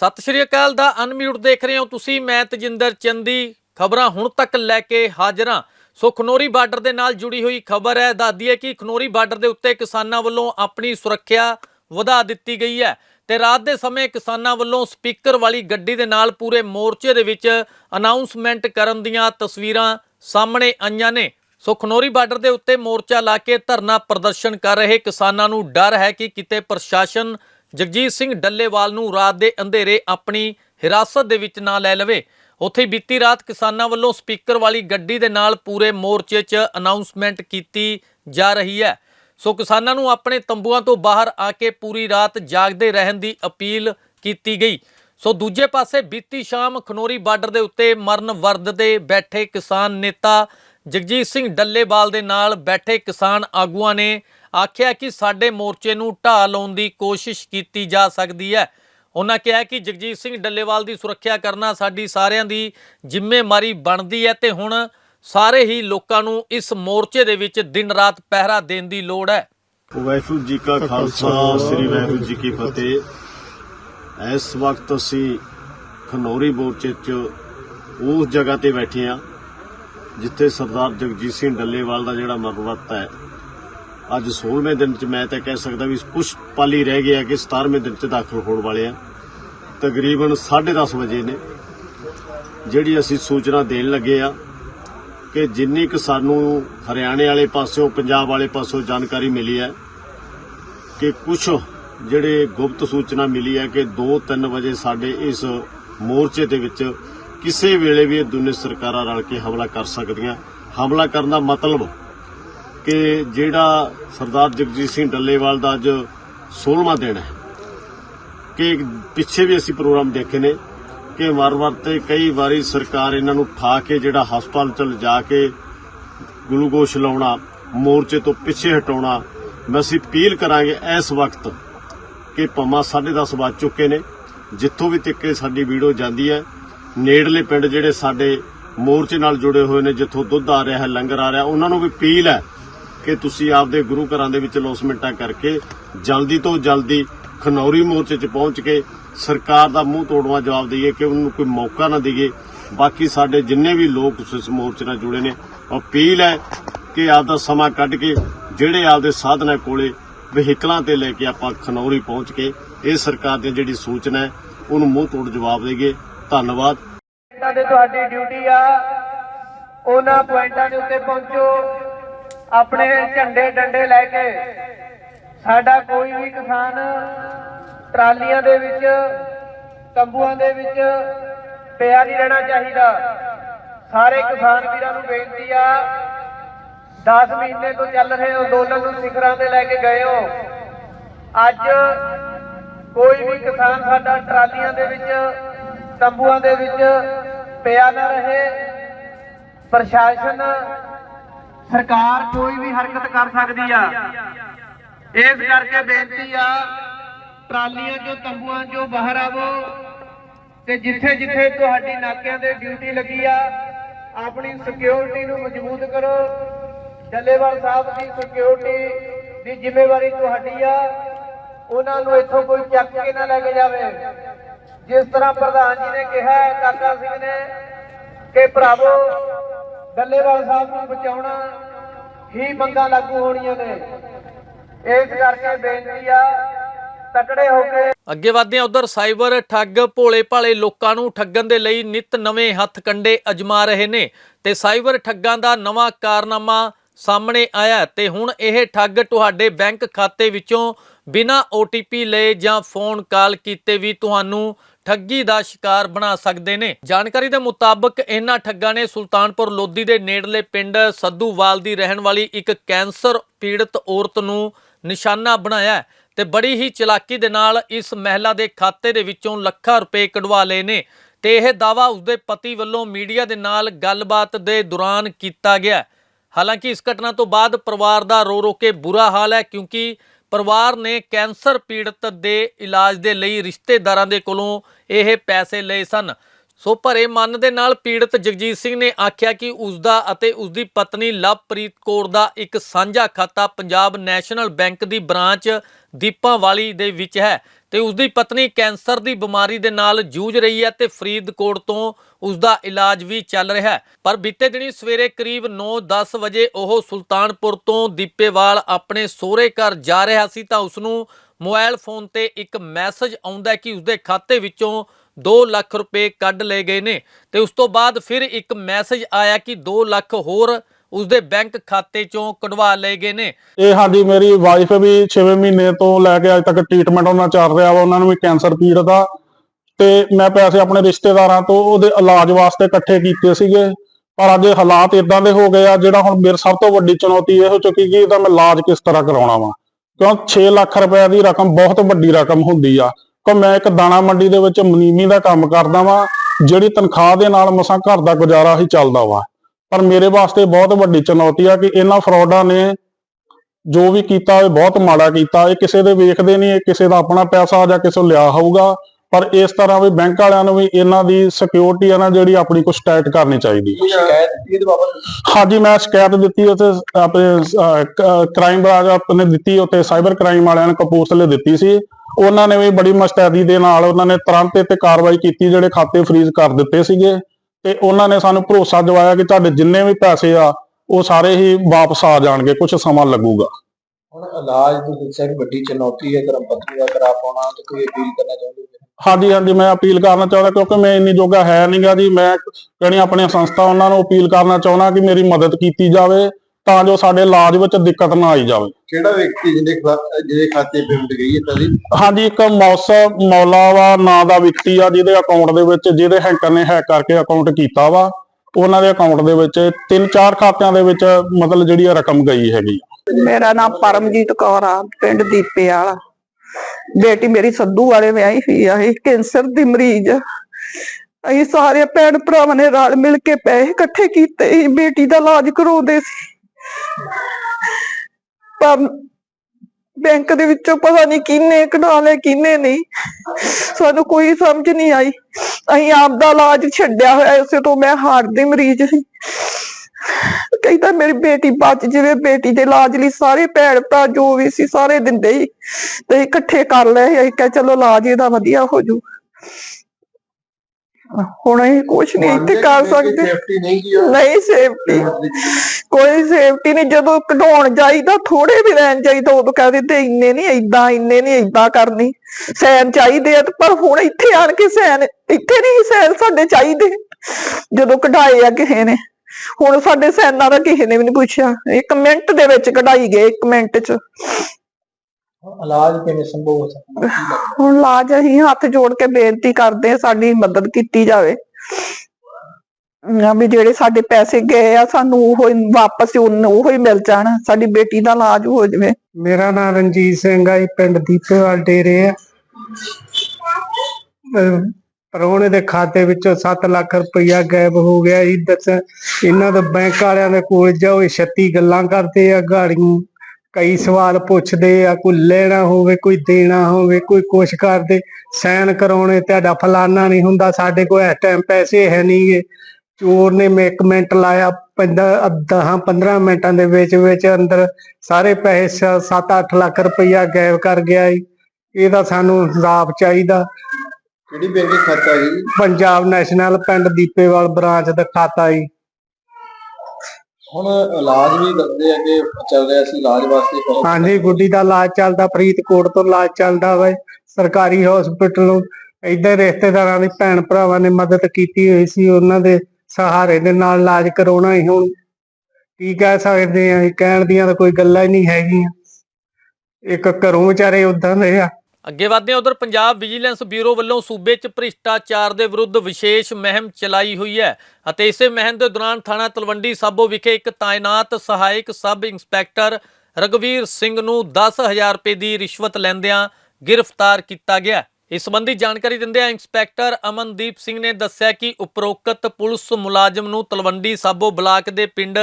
ਸਤਿ ਸ਼੍ਰੀ ਅਕਾਲ ਦਾ ਅਨਮਿਊਟ ਦੇਖ ਰਹੇ ਹੋ ਤੁਸੀਂ, ਮੈਂ ਤਜਿੰਦਰ ਚੰਦੀ। ਖਬਰਾਂ ਹੁਣ ਤੱਕ ਲੈ ਕੇ ਹਾਜ਼ਰਾਂ ਸੋ ਖਨੋਰੀ ਬਾਰਡਰ ਦੇ ਨਾਲ ਜੁੜੀ ਹੋਈ ਖਬਰ ਹੈ, ਦੱਸਦੀ ਹੈ ਕਿ ਖਨੋਰੀ ਬਾਰਡਰ ਦੇ ਉੱਤੇ ਕਿਸਾਨਾਂ ਵੱਲੋਂ ਆਪਣੀ ਸੁਰੱਖਿਆ ਵਧਾ ਦਿੱਤੀ ਗਈ ਹੈ ਤੇ ਰਾਤ ਦੇ ਸਮੇਂ ਕਿਸਾਨਾਂ ਵੱਲੋਂ ਸਪੀਕਰ ਵਾਲੀ ਗੱਡੀ ਦੇ ਨਾਲ ਪੂਰੇ ਮੋਰਚੇ ਦੇ ਵਿੱਚ ਅਨਾਉਂਸਮੈਂਟ ਕਰਨ ਦੀਆਂ ਤਸਵੀਰਾਂ ਸਾਹਮਣੇ ਆਈਆਂ ਨੇ। ਸੋ ਖਨੋਰੀ ਬਾਰਡਰ ਦੇ ਉੱਤੇ ਮੋਰਚਾ ਲਾ ਕੇ ਧਰਨਾ ਪ੍ਰਦਰਸ਼ਨ ਕਰ ਰਹੇ ਕਿਸਾਨਾਂ ਨੂੰ ਡਰ ਹੈ ਕਿ ਕਿਤੇ ਪ੍ਰਸ਼ਾਸਨ ਜਗਜੀਤ ਸਿੰਘ ਡੱਲੇਵਾਲ ਨੂੰ ਰਾਤ ਦੇ ਅੰਧੇਰੇ ਆਪਣੀ ਹਿਰਾਸਤ ਦੇ ਵਿੱਚ ਨਾ ਲੈ ਲਵੇ। ਉੱਥੇ ਬੀਤੀ ਰਾਤ ਕਿਸਾਨਾਂ ਵੱਲੋਂ ਸਪੀਕਰ ਵਾਲੀ ਗੱਡੀ ਦੇ ਨਾਲ ਪੂਰੇ ਮੋਰਚੇ 'ਚ ਅਨਾਉਂਸਮੈਂਟ ਕੀਤੀ ਜਾ ਰਹੀ ਹੈ। ਸੋ ਕਿਸਾਨਾਂ ਨੂੰ ਆਪਣੇ ਤੰਬੂਆਂ ਤੋਂ ਬਾਹਰ ਆ ਕੇ ਪੂਰੀ ਰਾਤ ਜਾਗਦੇ ਰਹਿਣ ਦੀ ਅਪੀਲ ਕੀਤੀ ਗਈ। ਸੋ ਦੂਜੇ ਪਾਸੇ ਬੀਤੀ ਸ਼ਾਮ ਖਨੋਰੀ ਬਾਰਡਰ ਦੇ ਉੱਤੇ ਮਰਨ ਵਰਦ ਦੇ ਬੈਠੇ ਕਿਸਾਨ ਨੇਤਾ ਜਗਜੀਤ ਸਿੰਘ ਡੱਲੇਵਾਲ ਦੇ ਨਾਲ ਬੈਠੇ ਕਿਸਾਨ ਆਗੂਆਂ ਨੇ ਆਖਿਆ ਕਿ ਸਾਡੇ ਮੋਰਚੇ ਨੂੰ ਢਾਹ ਲਾਉਣ ਦੀ ਕੋਸ਼ਿਸ਼ ਕੀਤੀ ਜਾ ਸਕਦੀ ਹੈ। ਉਹਨਾਂ ਕਿਹਾ ਕਿ ਜਗਜੀਤ ਸਿੰਘ ਡੱਲੇਵਾਲ ਦੀ ਸੁਰੱਖਿਆ ਕਰਨਾ ਸਾਡੀ ਸਾਰਿਆਂ ਦੀ ਜ਼ਿੰਮੇਵਾਰੀ ਬਣਦੀ ਹੈ ਤੇ ਹੁਣ ਸਾਰੇ ਹੀ ਲੋਕਾਂ ਨੂੰ ਇਸ ਮੋਰਚੇ ਦੇ ਵਿੱਚ ਦਿਨ ਰਾਤ ਪਹਿਰਾ ਦੇਣ ਦੀ ਲੋੜ ਹੈ। ਵਾਹਿਗੁਰੂ ਜੀ ਕਾ ਖਾਲਸਾ, ਸ੍ਰੀ ਵਾਹਿਗੁਰੂ ਜੀ ਕੀ ਫਤਿਹ। ਇਸ ਵਕਤ ਅਸੀਂ ਖਨੌਰੀ ਮੋਰਚੇ 'ਚ ਉਸ ਜਗ੍ਹਾ ਤੇ ਬੈਠੇ ਆ ਜਿੱਥੇ ਸਰਦਾਰ ਜਗਜੀਤ ਸਿੰਘ ਡੱਲੇਵਾਲ ਦਾ ਜਿਹੜਾ ਮਰਵਤ ਹੈ, ਅੱਜ 16ਵੇਂ ਦਿਨ 'ਚ ਮੈਂ ਤਾਂ ਕਹਿ ਸਕਦਾ ਵੀ ਕੁਝ ਪਾਲੀ ਰਹਿ ਗਿਆ ਕਿ 17ਵੇਂ ਦਿਨ 'ਚ ਦਾਖਲ ਹੋਣ ਵਾਲੇ ਆ। ਤਕਰੀਬਨ 10:30 ਵਜੇ ਨੇ। ਜਿਹੜੀ ਅਸੀਂ ਸੂਚਨਾ ਦੇਣ ਲੱਗੇ ਆ ਕਿ ਜਿੰਨੀ ਕੁ ਸਾਨੂੰ ਹਰਿਆਣੇ ਵਾਲੇ ਪਾਸਿਓਂ, ਪੰਜਾਬ ਵਾਲੇ ਪਾਸਿਓਂ ਜਾਣਕਾਰੀ ਮਿਲੀ ਹੈ ਕਿ ਕੁਝ ਜਿਹੜੇ ਗੁਪਤ ਸੂਚਨਾ ਮਿਲੀ ਹੈ ਕਿ 2-3 ਵਜੇ ਸਾਡੇ ਇਸ ਮੋਰਚੇ ਦੇ ਵਿੱਚ ਕਿਸੇ ਵੇਲੇ ਵੀ ਇਹ ਦੋਨੇ ਸਰਕਾਰਾਂ ਰਲ ਕੇ ਹਮਲਾ ਕਰ ਸਕਦੀਆਂ। ਹਮਲਾ ਕਰਨ ਦਾ ਮਤਲਬ ਕਿ ਜਿਹੜਾ ਸਰਦਾਰ ਜਗਜੀਤ ਸਿੰਘ ਡੱਲੇਵਾਲ ਦਾ ਅੱਜ 16ਵਾਂ ਦਿਨ ਹੈ, ਕਿ ਪਿੱਛੇ ਵੀ ਅਸੀਂ ਪ੍ਰੋਗਰਾਮ ਦੇਖੇ ਨੇ ਕਿ ਵਾਰ-ਵਾਰ ਤੇ ਕਈ ਵਾਰੀ ਸਰਕਾਰ ਇਹਨਾਂ ਨੂੰ ਠਾ ਕੇ ਜਿਹੜਾ ਹਸਪਤਾਲ ਚ ਲਿਜਾ ਕੇ ਗਲੂਕੋਸ਼ ਲਾਉਣਾ, ਮੋਰਚੇ ਤੋਂ ਪਿੱਛੇ ਹਟਾਉਣਾ, ਮੈਂ ਅਸੀਂ ਅਪੀਲ ਕਰਾਂਗੇ ਇਸ ਵਕਤ ਕਿ ਪਮਾ 10:30 ਵੱਜ ਚੁੱਕੇ ਨੇ, ਜਿੱਥੋਂ ਵੀ ਤੱਕੇ ਸਾਡੀ ਵੀਡੀਓ ਜਾਂਦੀ ਹੈ। ਨੇੜਲੇ ਪਿੰਡ ਜਿਹੜੇ ਸਾਡੇ ਮੋਰਚੇ ਨਾਲ ਜੁੜੇ ਹੋਏ ਨੇ, ਜਿੱਥੋਂ ਦੁੱਧ ਆ ਰਿਹਾ ਹੈ, ਲੰਗਰ ਆ ਰਿਹਾ, ਉਹਨਾਂ ਨੂੰ ਵੀ ਅਪੀਲ ਹੈ ਕਿ ਤੁਸੀਂ ਆਪਦੇ ਗੁਰੂ ਘਰਾਂ ਦੇ ਵਿੱਚ ਲੋਸਮੈਂਟਾਂ ਕਰਕੇ ਜਲਦੀ ਤੋਂ ਜਲਦੀ ਖਨੌਰੀ ਮੋਰਚੇ 'ਚ ਪਹੁੰਚ ਕੇ ਸਰਕਾਰ ਦਾ ਮੂੰਹ ਤੋੜਵਾ ਜਵਾਬ ਦਈਏ, ਕਿ ਉਹਨੂੰ ਕੋਈ ਮੌਕਾ ਨਾ ਦਈਏ। ਬਾਕੀ ਸਾਡੇ ਜਿੰਨੇ ਵੀ ਲੋਕ ਇਸ ਮੋਰਚੇ ਨਾਲ ਜੁੜੇ ਨੇ, ਅਪੀਲ ਹੈ ਕਿ ਆਪਦਾ ਸਮਾਂ ਕੱਢ ਕੇ ਜਿਹੜੇ ਆਪਦੇ ਸਾਧਨਾਂ ਕੋਲੇ ਵਹੀਕਲਾਂ ਤੇ ਲੈ ਕੇ ਆਪਾਂ ਖਨੌਰੀ ਪਹੁੰਚ ਕੇ ਇਹ ਸਰਕਾਰ ਦੀ ਜਿਹੜੀ ਸੂਚਨਾ ਹੈ, ਉਹਨੂੰ ਮੂੰਹ ਤੋੜ ਜਵਾਬ ਦੇਈਏ। ਧੰਨਵਾਦ। ਪੁਆਇੰਟਾਂ ਤੇ ਤੁਹਾਡੀ ਡਿਊਟੀ ਆ। ਉਹਨਾਂ ਪੁਆਇੰਟਾਂ ਦੇ ਉੱਤੇ ਪਹੁੰਚੋ। ਆਪਣੇ ਝੰਡੇ ਡੰਡੇ ਲੈ ਕੇ। ਸਾਡਾ ਕੋਈ ਵੀ ਕਿਸਾਨ ਟਰਾਲੀਆਂ ਦੇ ਵਿੱਚ, ਤੰਬੂਆਂ ਦੇ ਵਿੱਚ ਪਿਆ ਨਹੀਂ ਰਹਿਣਾ ਚਾਹੀਦਾ। ਸਾਰੇ ਕਿਸਾਨ ਵੀਰਾਂ ਨੂੰ ਬੇਨਤੀ ਆ 10 ਮਹੀਨੇ ਤੋਂ ਚੱਲ ਰਹੇ ਅੰਦੋਲਨ ਨੂੰ ਸਿਖਰਾਂ ਤੇ ਲੈ ਕੇ ਗਏ ਹੋ। ਅੱਜ ਕੋਈ ਵੀ ਕਿਸਾਨ ਸਾਡਾ ਟਰਾਲੀਆਂ ਦੇ ਵਿੱਚ ਤੰਬੂਆਂ ਦੇ ਵਿੱਚ ਪਿਆ ਨਾ ਰਹੇ। ਪ੍ਰਸ਼ਾਸਨ, ਸਰਕਾਰ ਕੋਈ ਵੀ ਹਰਕਤ ਕਰ ਸਕਦੀ ਆ। ਇਸ ਕਰਕੇ ਬੇਨਤੀ ਆ, ਟਰਾਲੀਆਂ ਚੋਂ, ਤੰਬੂਆਂ ਚੋਂ ਬਾਹਰ ਆਵੋ ਤੇ ਜਿੱਥੇ ਜਿੱਥੇ ਤੁਹਾਡੀ ਨਾਕਿਆਂ ਤੇ ਡਿਊਟੀ ਲੱਗੀ ਆ, ਆਪਣੀ ਸਿਕਿਉਰਿਟੀ ਨੂੰ ਮਜ਼ਬੂਤ ਕਰੋ। ਡੱਲੇਵਾਲ ਸਾਹਿਬ ਦੀ ਸਿਕਿਉਰਿਟੀ ਦੀ ਜ਼ਿੰਮੇਵਾਰੀ ਤੁਹਾਡੀ ਆ। ਉਹਨਾਂ ਨੂੰ ਇੱਥੋਂ ਕੋਈ ਚੱਕ ਕੇ ਨਾ ਲੈ ਕੇ ਜਾਵੇ। ਜਿਸ ਤਰ੍ਹਾਂ ਪ੍ਰਧਾਨ ਜੀ ਨੇ ਕਿਹਾ, ਕਾਕਾ ਸਿੰਘ ਨੇ ਕਿ ਭਰਾਵੋ, ਡੱਲੇਵਾਲ ਸਾਹਿਬ ਨੂੰ ਬਚਾਉਣਾ ਹੀ ਮੰਗਾਂ ਲਾਗੂ ਹੋਣੀਆਂ ਨੇ। ਇਸ ਕਰਕੇ ਬੇਨਤੀ ਆ, ਤਕੜੇ ਹੋ ਕੇ ਅੱਗੇ ਵਧਦੇ ਹਾਂ ਉਧਰ, ਸਾਈਬਰ ਠੱਗ ਭੋਲੇ ਭਾਲੇ ਲੋਕਾਂ ਨੂੰ ਠੱਗਣ ਦੇ ਲਈ ਨਿਤ ਨਵੇਂ ਹੱਥ ਕੰਡੇ ਅਜਮਾ ਰਹੇ ਨੇ ਤੇ ਸਾਈਬਰ ਠੱਗਾਂ ਦਾ ਨਵਾਂ ਕਾਰਨਾਮਾ ਸਾਹਮਣੇ ਆਇਆ ਤੇ ਹੁਣ ਇਹ ਠੱਗ ਤੁਹਾਡੇ ਬੈਂਕ ਖਾਤੇ ਵਿੱਚੋਂ ਬਿਨਾਂ OTP ਲਏ ਜਾਂ ਫੋਨ ਕਾਲ ਕੀਤੇ ਵੀ ਤੁਹਾਨੂੰ ਠੱਗੀ ਦਾ ਸ਼ਿਕਾਰ ਬਣਾ ਸਕਦੇ ਨੇ। ਜਾਣਕਾਰੀ ਦੇ ਮੁਤਾਬਕ ਇਹਨਾਂ ਠੱਗਾਂ ਨੇ ਸੁਲਤਾਨਪੁਰ ਲੋਧੀ ਦੇ ਨੇੜਲੇ ਪਿੰਡ ਸੱਧੂਵਾਲ ਦੀ ਰਹਿਣ ਵਾਲੀ ਇੱਕ ਕੈਂਸਰ ਪੀੜਤ ਔਰਤ ਨੂੰ ਨਿਸ਼ਾਨਾ ਬਣਾਇਆ ਹੈ ਤੇ ਬੜੀ ਹੀ ਚਲਾਕੀ ਦੇ ਨਾਲ ਇਸ ਮਹਿਲਾ ਦੇ ਖਾਤੇ ਦੇ ਵਿੱਚੋਂ ਲੱਖਾਂ ਰੁਪਏ ਕਢਵਾ ਲਏ ਨੇ ਤੇ ਇਹ ਦਾਵਾ ਉਸਦੇ ਪਤੀ ਵੱਲੋਂ ਮੀਡੀਆ ਦੇ ਨਾਲ ਗੱਲਬਾਤ ਦੇ ਦੌਰਾਨ ਕੀਤਾ ਗਿਆ ਹਾਲਾਂਕਿ ਇਸ ਘਟਨਾ ਤੋਂ ਬਾਅਦ ਪਰਿਵਾਰ ਦਾ ਰੋ ਰੋ ਕੇ ਬੁਰਾ ਹਾਲ ਹੈ ਕਿਉਂਕਿ ਪਰਿਵਾਰ ਨੇ ਕੈਂਸਰ ਪੀੜਤ ਦੇ ਇਲਾਜ ਦੇ ਲਈ ਰਿਸ਼ਤੇਦਾਰਾਂ ਦੇ ਕੋਲੋਂ ਇਹ ਪੈਸੇ ਲਏ ਸਨ। ਸੋ ਭਰੇ ਮਨ ਦੇ ਨਾਲ ਪੀੜਤ ਜਗਜੀਤ ਸਿੰਘ ਨੇ ਆਖਿਆ ਕਿ ਉਸ ਦਾ ਅਤੇ ਉਸ ਦੀ ਪਤਨੀ ਲਵਪ੍ਰੀਤ ਕੌਰ ਦਾ ਇੱਕ ਸਾਂਝਾ ਖਾਤਾ ਪੰਜਾਬ ਨੈਸ਼ਨਲ ਬੈਂਕ ਦੀ ਬ੍ਰਾਂਚ ਦੀਪਾਵਾਲੀ ਦੇ ਵਿੱਚ ਹੈ ਤੇ ਉਸ ਦੀ ਪਤਨੀ ਕੈਂਸਰ ਦੀ ਬਿਮਾਰੀ ਦੇ ਨਾਲ ਜੂਝ ਰਹੀ ਹੈ ਤੇ ਫਰੀਦਕੋਟ ਤੋਂ ਉਸ ਦਾ ਇਲਾਜ ਵੀ ਚੱਲ ਰਿਹਾ ਹੈ। ਪਰ ਬੀਤੇ ਦਿਨੀ ਸਵੇਰੇ ਕਰੀਬ 9-10 ਵਜੇ ਉਹ ਸੁਲਤਾਨਪੁਰ ਤੋਂ ਦੀਪੇਵਾਲ ਆਪਣੇ ਸਹੁਰੇ ਘਰ ਜਾ ਰਿਹਾ ਸੀ ਤਾਂ ਉਸ ਨੂੰ ਮੋਬਾਈਲ ਫੋਨ ਤੇ ਇੱਕ ਮੈਸੇਜ ਆਉਂਦਾ ਕਿ ਉਸ ਦੇ ਖਾਤੇ ਵਿੱਚੋਂ 2 ਲੱਖ ਰੁਪਏ ਕੱਢ ਲਏ ਗਏ ਨੇ ਤੇ ਉਸ ਤੋਂ ਬਾਅਦ ਫਿਰ ਇੱਕ ਮੈਸੇਜ ਆਇਆ ਕਿ 2 ਲੱਖ ਹੋਰ ਉਸ ਬੈਂਕ ਖਾਤੇ ਚੋਂ ਕਢਵਾ ਲਏ ਗਏ ਨੇ। ਇਹ ਸਾਡੀ ਮੇਰੀ ਵਾਈਫ ਵੀ 6 ਮਹੀਨੇ ਤੋਂ ਲੈ ਕੇ ਅੱਜ ਤੱਕ ਟ੍ਰੀਟਮੈਂਟ ਉਹਨਾਂ ਚੱਲ ਰਿਹਾ ਵਾ, ਉਹਨਾਂ ਨੂੰ ਵੀ ਕੈਂਸਰ ਪੀੜ ਦਾ। ਤੇ ਮੈਂ ਪੈਸੇ ਆਪਣੇ ਰਿਸ਼ਤੇਦਾਰਾਂ ਤੋਂ ਉਹਦੇ ਇਲਾਜ ਵਾਸਤੇ ਇਕੱਠੇ ਕੀਤੇ ਸੀਗੇ। ਪਰ ਅੱਜ ਹਾਲਾਤ ਇਦਾਂ ਦੇ ਹੋ ਗਏ ਆ, ਜਿਹੜਾ ਹੁਣ ਮੇਰੀ ਸਭ ਤੋਂ ਵੱਡੀ ਚੁਣੌਤੀ ਇਹ ਹੋ ਚੁੱਕੀ ਕਿ ਇਹਦਾ ਮੈਂ ਇਲਾਜ ਕਿਸ ਤਰ੍ਹਾਂ ਕਰਾਉਣਾ ਵਾ। ਕਿਉਂ? 6 ਲੱਖ ਰੁਪਏ ਦੀ ਰਕਮ ਬਹੁਤ ਵੱਡੀ ਰਕਮ ਹੁੰਦੀ ਆ। ਕਿ ਮੈਂ ਇੱਕ ਦਾਣਾ ਮੰਡੀ ਦੇ ਵਿੱਚ ਮਨੀਮੀ ਦਾ ਕੰਮ ਕਰਦਾ ਵਾਂ ਜਿਹੜੀ ਤਨਖਾਹ ਦੇ ਨਾਲ ਮਸਾਂ ਘਰ ਦਾ ਗੁਜ਼ਾਰਾ ਹੀ ਚੱਲਦਾ ਵਾ। ਪਰ ਮੇਰੇ ਵਾਸਤੇ ਬਹੁਤ ਵੱਡੀ ਚੁਣੌਤੀ ਆ ਕਿ ਇਹਨਾਂ ਫਰੋਡਾਂ ਨੇ ਜੋ ਵੀ ਕੀਤਾ ਇਹ ਬਹੁਤ ਮਾੜਾ ਕੀਤਾ ਇਹ ਕਿਸੇ ਦੇ ਵੇਖਦੇ ਨਹੀਂ ਇਹ ਕਿਸੇ ਦਾ ਆਪਣਾ ਪੈਸਾ ਜਾਂ ਕਿਸੇ ਨੂੰ ਲਿਆ ਹੋਊਗਾ। ਪਰ ਇਸ ਤਰ੍ਹਾਂ ਵੀ ਬੈਂਕ ਵਾਲਿਆਂ ਨੂੰ ਵੀ ਇਹਨਾਂ ਦੀ ਸਿਕਿਉਰਿਟੀ ਆ ਨਾ ਜਿਹੜੀ ਆਪਣੀ ਕੁਛ ਟਾਈਟ ਕਰਨੀ ਚਾਹੀਦੀ ਕੋਈ ਸ਼ਿਕਾਇਤ ਦਿੱਤੀ ਇਹਦੇ ਬਾਬਤ? ਹਾਂਜੀ ਮੈਂ ਸ਼ਿਕਾਇਤ ਦਿੱਤੀ ਉੱਥੇ ਆਪਣੇ ਕ੍ਰਾਈਮ ਬ੍ਰਾਂਚ ਆਪਣੇ ਦਿੱਤੀ ਉੱਥੇ ਸਾਈਬਰ ਕ੍ਰਾਈਮ ਵਾਲਿਆਂ ਨੇ ਕਪੂਰਥਲੇ ਦਿੱਤੀ ਸੀ। ਉਹਨਾਂ ਨੇ ਵੀ ਬੜੀ ਮੁਸਤੈਦੀ ਦੇ ਨਾਲ ਉਹਨਾਂ ਨੇ ਤੁਰੰਤ ਤੇ ਕਾਰਵਾਈ ਕੀਤੀ ਜਿਹੜੇ ਖਾਤੇ ਫ੍ਰੀਜ਼ ਕਰ ਦਿੱਤੇ ਸੀਗੇ। ਤੇ ਉਹਨਾਂ ਨੇ ਸਾਨੂੰ ਭਰੋਸਾ ਦਿਵਾਇਆ ਕਿ ਤੁਹਾਡੇ ਜਿੰਨੇ ਵੀ ਪੈਸੇ ਆ ਉਹ ਸਾਰੇ ਹੀ ਵਾਪਸ ਆ ਜਾਣਗੇ ਕੁਝ ਸਮਾਂ ਲੱਗੂਗਾ। ਹੁਣ ਇਲਾਜ ਦੀ ਦੱਸਿਆ ਕਿ ਵੱਡੀ ਚੁਣੌਤੀ ਹੈ ਧਰਮ ਪਤਨੀ ਦਾ ਕਰਾ ਪਾਉਣਾ ਤੇ ਕੋਈ ਅਪੀਲ ਕਰਨਾ ਚਾਹੁੰਦੇ ਹੋ? ਹਾਂਜੀ ਹਾਂਜੀ ਮੈਂ ਅਪੀਲ ਕਰਨਾ ਚਾਹੁੰਦਾ ਕਿਉਂਕਿ ਮੈਂ ਇੰਨੀ ਜੋਗਾ ਹੈ ਨਹੀਂਗਾ ਜੀ। ਮੈਂ ਜਿਹੜੀਆਂ ਆਪਣੀਆਂ ਸੰਸਥਾ ਉਹਨਾਂ ਨੂੰ ਅਪੀਲ ਕਰਨਾ ਚਾਹੁੰਦਾ ਕਿ ਮੇਰੀ ਮਦਦ ਕੀਤੀ ਜਾਵੇ। ਤਾਂ ਜੋ ਸਾਡੇ ਇਲਾਜ ਵਿੱਚ ਦਿੱਕਤ ਨਾ ਆਈ ਜਾਵੇ। ਕਿਹੜਾ ਵਿਅਕਤੀ ਜਿਹਦੇ ਖਿਲਾ- ਜਿਹਦੇ ਖਾਤੇ ਪੇਮੈਂਟ ਗਈ ਹੈ ਤਦੀ ਹਾਂਜੀ ਇੱਕ ਮੌਸ ਮੌਲਾਵਾ ਨਾਂ ਦਾ ਵਿਅਕਤੀ ਆ ਜਿਹਦੇ ਅਕਾਊਂਟ ਦੇ ਵਿੱਚ ਜਿਹਦੇ ਹੈਕਰ ਨੇ ਹੈਕ ਕਰਕੇ ਅਕਾਊਂਟ ਕੀਤਾ ਵਾ ਉਹਨਾਂ ਦੇ ਅਕਾਊਂਟ ਦੇ ਵਿੱਚ ਤਿੰਨ ਚਾਰ ਖਾਤਿਆਂ ਦੇ ਵਿੱਚ ਮਤਲਬ ਜਿਹੜੀ ਆ ਰਕਮ ਗਈ ਹੈਗੀ। ਮੇਰਾ ਨਾਮ ਪਰਮਜੀਤ ਕੌਰ ਆ ਪਿੰਡ ਦੀਪੇ ਵਾਲਾ। ਬੇਟੀ ਮੇਰੀ ਸੱਧੂ ਵਾਲੇ ਵਿਆਹੀ ਹੋਈ ਆ ਇਹ ਕੈਂਸਰ ਦੀ ਮਰੀਜ਼ ਆ। ਅਸੀਂ ਸਾਰੇ ਭੈਣ ਭਰਾਵਾਂ ਨੇ ਰਲ ਮਿਲ ਕੇ ਪੈਸੇ ਇਕੱਠੇ ਕੀਤੇ ਸੀ ਬੇਟੀ ਦਾ ਇਲਾਜ ਕਰਾਉਂਦੇ ਸੀ। ਪਰ ਬੈਂਕ ਦੇ ਵਿੱਚੋਂ ਪਤਾ ਨਹੀਂ ਕਿੰਨੇ ਕਢਾ ਲਏ, ਕਿੰਨੇ ਨਹੀਂ। ਸਾਨੂੰ ਕੋਈ ਸਮਝ ਨਹੀਂ ਆਈ। ਅਸੀਂ ਆਪ ਦਾ ਇਲਾਜ ਛੱਡਿਆ ਹੋਇਆ ਇਸੇ ਤੋਂ ਮੈਂ ਹਾਰਟ ਦੀ ਮਰੀਜ਼ ਸੀ। ਕਹਿੰਦਾ ਮੇਰੀ ਬੇਟੀ ਬਚ ਜਾਵੇ, ਬੇਟੀ ਦੇ ਇਲਾਜ ਲਈ ਸਾਰੇ ਭੈਣ ਭਰਾ ਜੋ ਵੀ ਸੀ, ਸਾਰੇ ਦਿੰਦੇ ਸੀ। ਤੇ ਇਕੱਠੇ ਕਰ ਲਏ, ਅਸੀਂ ਕਿਹਾ ਚਲੋ ਇਲਾਜ ਇਹਦਾ ਵਧੀਆ ਹੋ ਜੂ ਹੁਣ ਅਸੀਂ ਕੁਛ ਨਹੀਂ ਇੱਥੇ ਕਰ ਸਕਦੇ। ਸੇਫਟੀ ਨਹੀਂ ਕੀ ਉਹ ਨਹੀਂ ਸੇਫਟੀ ਕੋਈ ਸੇਫਟੀ ਨਹੀਂ ਜਦੋਂ ਕਢਾਉਣ ਜਾਈਦਾ ਥੋੜੇ ਵੀ ਲੈਣ ਜਾਈਦਾ ਉਦੋਂ ਕਹਿ ਦਿੰਦੇ ਇੰਨੇ ਨਹੀਂ ਏਦਾਂ ਇੰਨੇ ਨਹੀਂ ਏਦਾਂ ਕਰਨੀ। ਸੈਨ ਚਾਹੀਦੇ ਆ ਪਰ ਹੁਣ ਇੱਥੇ ਆਣ ਕੇ ਸੈਨ ਇੱਥੇ ਨਹੀਂ ਸੈਨ ਸਾਡੇ ਚਾਹੀਦੇ। ਜਦੋਂ ਕਢਾਏ ਆ ਕਿਸੇ ਨੇ। ਹੁਣ ਸਾਡੇ ਸੈਨਾਂ ਦਾ ਕਿਸੇ ਨੇ ਵੀ ਨਹੀਂ ਪੁੱਛਿਆ। ਇੱਕ ਮਿੰਟ ਦੇ ਵਿੱਚ ਕਢਾਈ ਗਏ ਇੱਕ ਮਿੰਟ ਚ। ਇਲਾਜ ਕਿਵੇਂ ਸੰਭਵ ਹੋ ਸਕਦਾ? ਹੁਣ ਲਾਜ ਅਸੀਂ ਹੱਥ ਜੋੜ ਕੇ ਬੇਨਤੀ ਕਰਦੇ ਆ ਸਾਡੀ ਮਦਦ ਕੀਤੀ ਜਾਵੇ। ਵੀ ਜਿਹੜੇ ਸਾਡੇ ਪੈਸੇ ਗਏ ਆ ਸਾਨੂੰ ਉਹ ਹੀ ਵਾਪਸ ਉਹ ਹੀ ਮਿਲ ਜਾਣ ਸਾਡੀ ਬੇਟੀ ਦਾ ਇਲਾਜ ਹੋ ਜਾਵੇ। ਮੇਰਾ ਨਾਮ ਰਣਜੀਤ ਸਿੰਘ ਆ ਜੀ ਪਿੰਡ ਦੀਪੇਵਾਲ ਡੇਰੇ ਆ। ਪਰੋਣੇ ਦੇ ਖਾਤੇ ਵਿੱਚੋਂ 7 ਲੱਖ ਰੁਪਈਆ ਗਾਇਬ ਹੋ ਗਿਆ ਜੀ। ਦੱਸ ਇਹਨਾਂ ਦੇ ਬੈਂਕ ਵਾਲਿਆਂ ਦੇ ਕੋਲ ਜਾਓ ਇਹ 36 ਗੱਲਾਂ ਕਰਦੇ ਆ ਗਾੜੀਆਂ ਕਈ ਸਵਾਲ ਪੁੱਛਦੇ ਆ ਕੋਈ ਲੈਣਾ ਹੋਵੇ ਕੋਈ ਦੇਣਾ ਹੋਵੇ ਕੋਈ ਕੁਛ ਕਰਦੇ ਸਾਈਨ ਕਰਾਉਣੇ ਤੁਹਾਡਾ ਫਲਾਨਾ ਨਹੀਂ ਹੁੰਦਾ ਸਾਡੇ ਕੋਲ ਇਸ ਟਾਈਮ ਪੈਸੇ ਹੈ ਨਹੀਂਗੇ ਚੋਰ ਨੇ ਮੈਂ ਇੱਕ ਮਿੰਟ ਲਾਇਆ 10 15 ਮਿੰਟਾਂ ਦੇ ਵਿੱਚ ਵਿੱਚ ਅੰਦਰ ਸਾਰੇ ਪੈਸੇ 7-8 ਲੱਖ ਰੁਪਈਆ ਗਾਇਬ ਕਰ ਗਿਆ ਜੀ। ਇਹਦਾ ਸਾਨੂੰ ਇਨਸਾਫ ਚਾਹੀਦਾ। ਕਿਹੜੀ ਬੈਂਕ ਖਾਤਾ ਜੀ? ਪੰਜਾਬ ਨੈਸ਼ਨਲ ਪਿੰਡ ਦੀਪੇਵਾਲ ਬ੍ਰਾਂਚ ਦਾ ਖਾਤਾ ਜੀ। ਹੁਣ ਇਲਾਜ ਵੀ ਦੱਸਦੇ ਆ ਕਿ ਚੱਲ ਰਿਹਾ ਸੀ ਇਲਾਜ ਵਾਸਤੇ ਹਾਂਜੀ, ਗੁੱਡੀ ਦਾ ਇਲਾਜ ਚੱਲਦਾ, ਫਰੀਦਕੋਟ ਤੋਂ ਇਲਾਜ ਚੱਲਦਾ ਵਾ ਸਰਕਾਰੀ ਹਸਪੀਟਲੋਂ ਇੱਧਰ ਰਿਸ਼ਤੇਦਾਰਾਂ ਦੀ ਭੈਣ ਭਰਾਵਾਂ ਨੇ ਮਦਦ ਕੀਤੀ ਹੋਈ ਸੀ, ਉਹਨਾਂ ਦੇ ਸਹਾਰੇ ਦੇ ਨਾਲ ਇਲਾਜ ਕਰਾਉਣਾ ਹੀ ਹੁਣ। ਕੀ ਕਹਿ ਸਕਦੇ ਆ ਕਹਿਣ ਦੀਆਂ ਤਾਂ ਕੋਈ ਗੱਲਾਂ ਹੀ ਨਹੀਂ ਹੈਗੀਆਂ। ਇੱਕ ਘਰੋਂ ਵਿਚਾਰੇ ਉਦਾਂ ਦੇ ਆ। ਅੱਗੇ ਵਧਦੇ ਹਾਂ ਉਧਰ, ਪੰਜਾਬ ਵਿਜੀਲੈਂਸ ਬਿਊਰੋ ਵੱਲੋਂ ਸੂਬੇ 'ਚ ਭ੍ਰਿਸ਼ਟਾਚਾਰ ਦੇ ਵਿਰੁੱਧ ਵਿਸ਼ੇਸ਼ ਮੁਹਿੰਮ ਚਲਾਈ ਹੋਈ ਹੈ ਅਤੇ ਇਸੇ ਮੁਹਿੰਮ ਦੇ ਦੌਰਾਨ ਥਾਣਾ ਤਲਵੰਡੀ ਸਾਬੋ ਵਿਖੇ ਇੱਕ ਤਾਇਨਾਤ ਸਹਾਇਕ ਸਬ ਇੰਸਪੈਕਟਰ ਰਗਵੀਰ ਸਿੰਘ ਨੂੰ 10000 ਰੁਪਏ ਦੀ ਰਿਸ਼ਵਤ ਲੈਂਦਿਆਂ ਗ੍ਰਿਫਤਾਰ ਕੀਤਾ ਗਿਆ। ਇਸ ਸੰਬੰਧੀ ਜਾਣਕਾਰੀ ਦਿੰਦਿਆਂ ਇੰਸਪੈਕਟਰ ਅਮਨਦੀਪ ਸਿੰਘ ਨੇ ਦੱਸਿਆ ਕਿ ਉਪਰੋਕਤ ਪੁਲਿਸ ਮੁਲਾਜ਼ਮ ਨੂੰ ਤਲਵੰਡੀ ਸਾਬੋ ਬਲਾਕ ਦੇ ਪਿੰਡ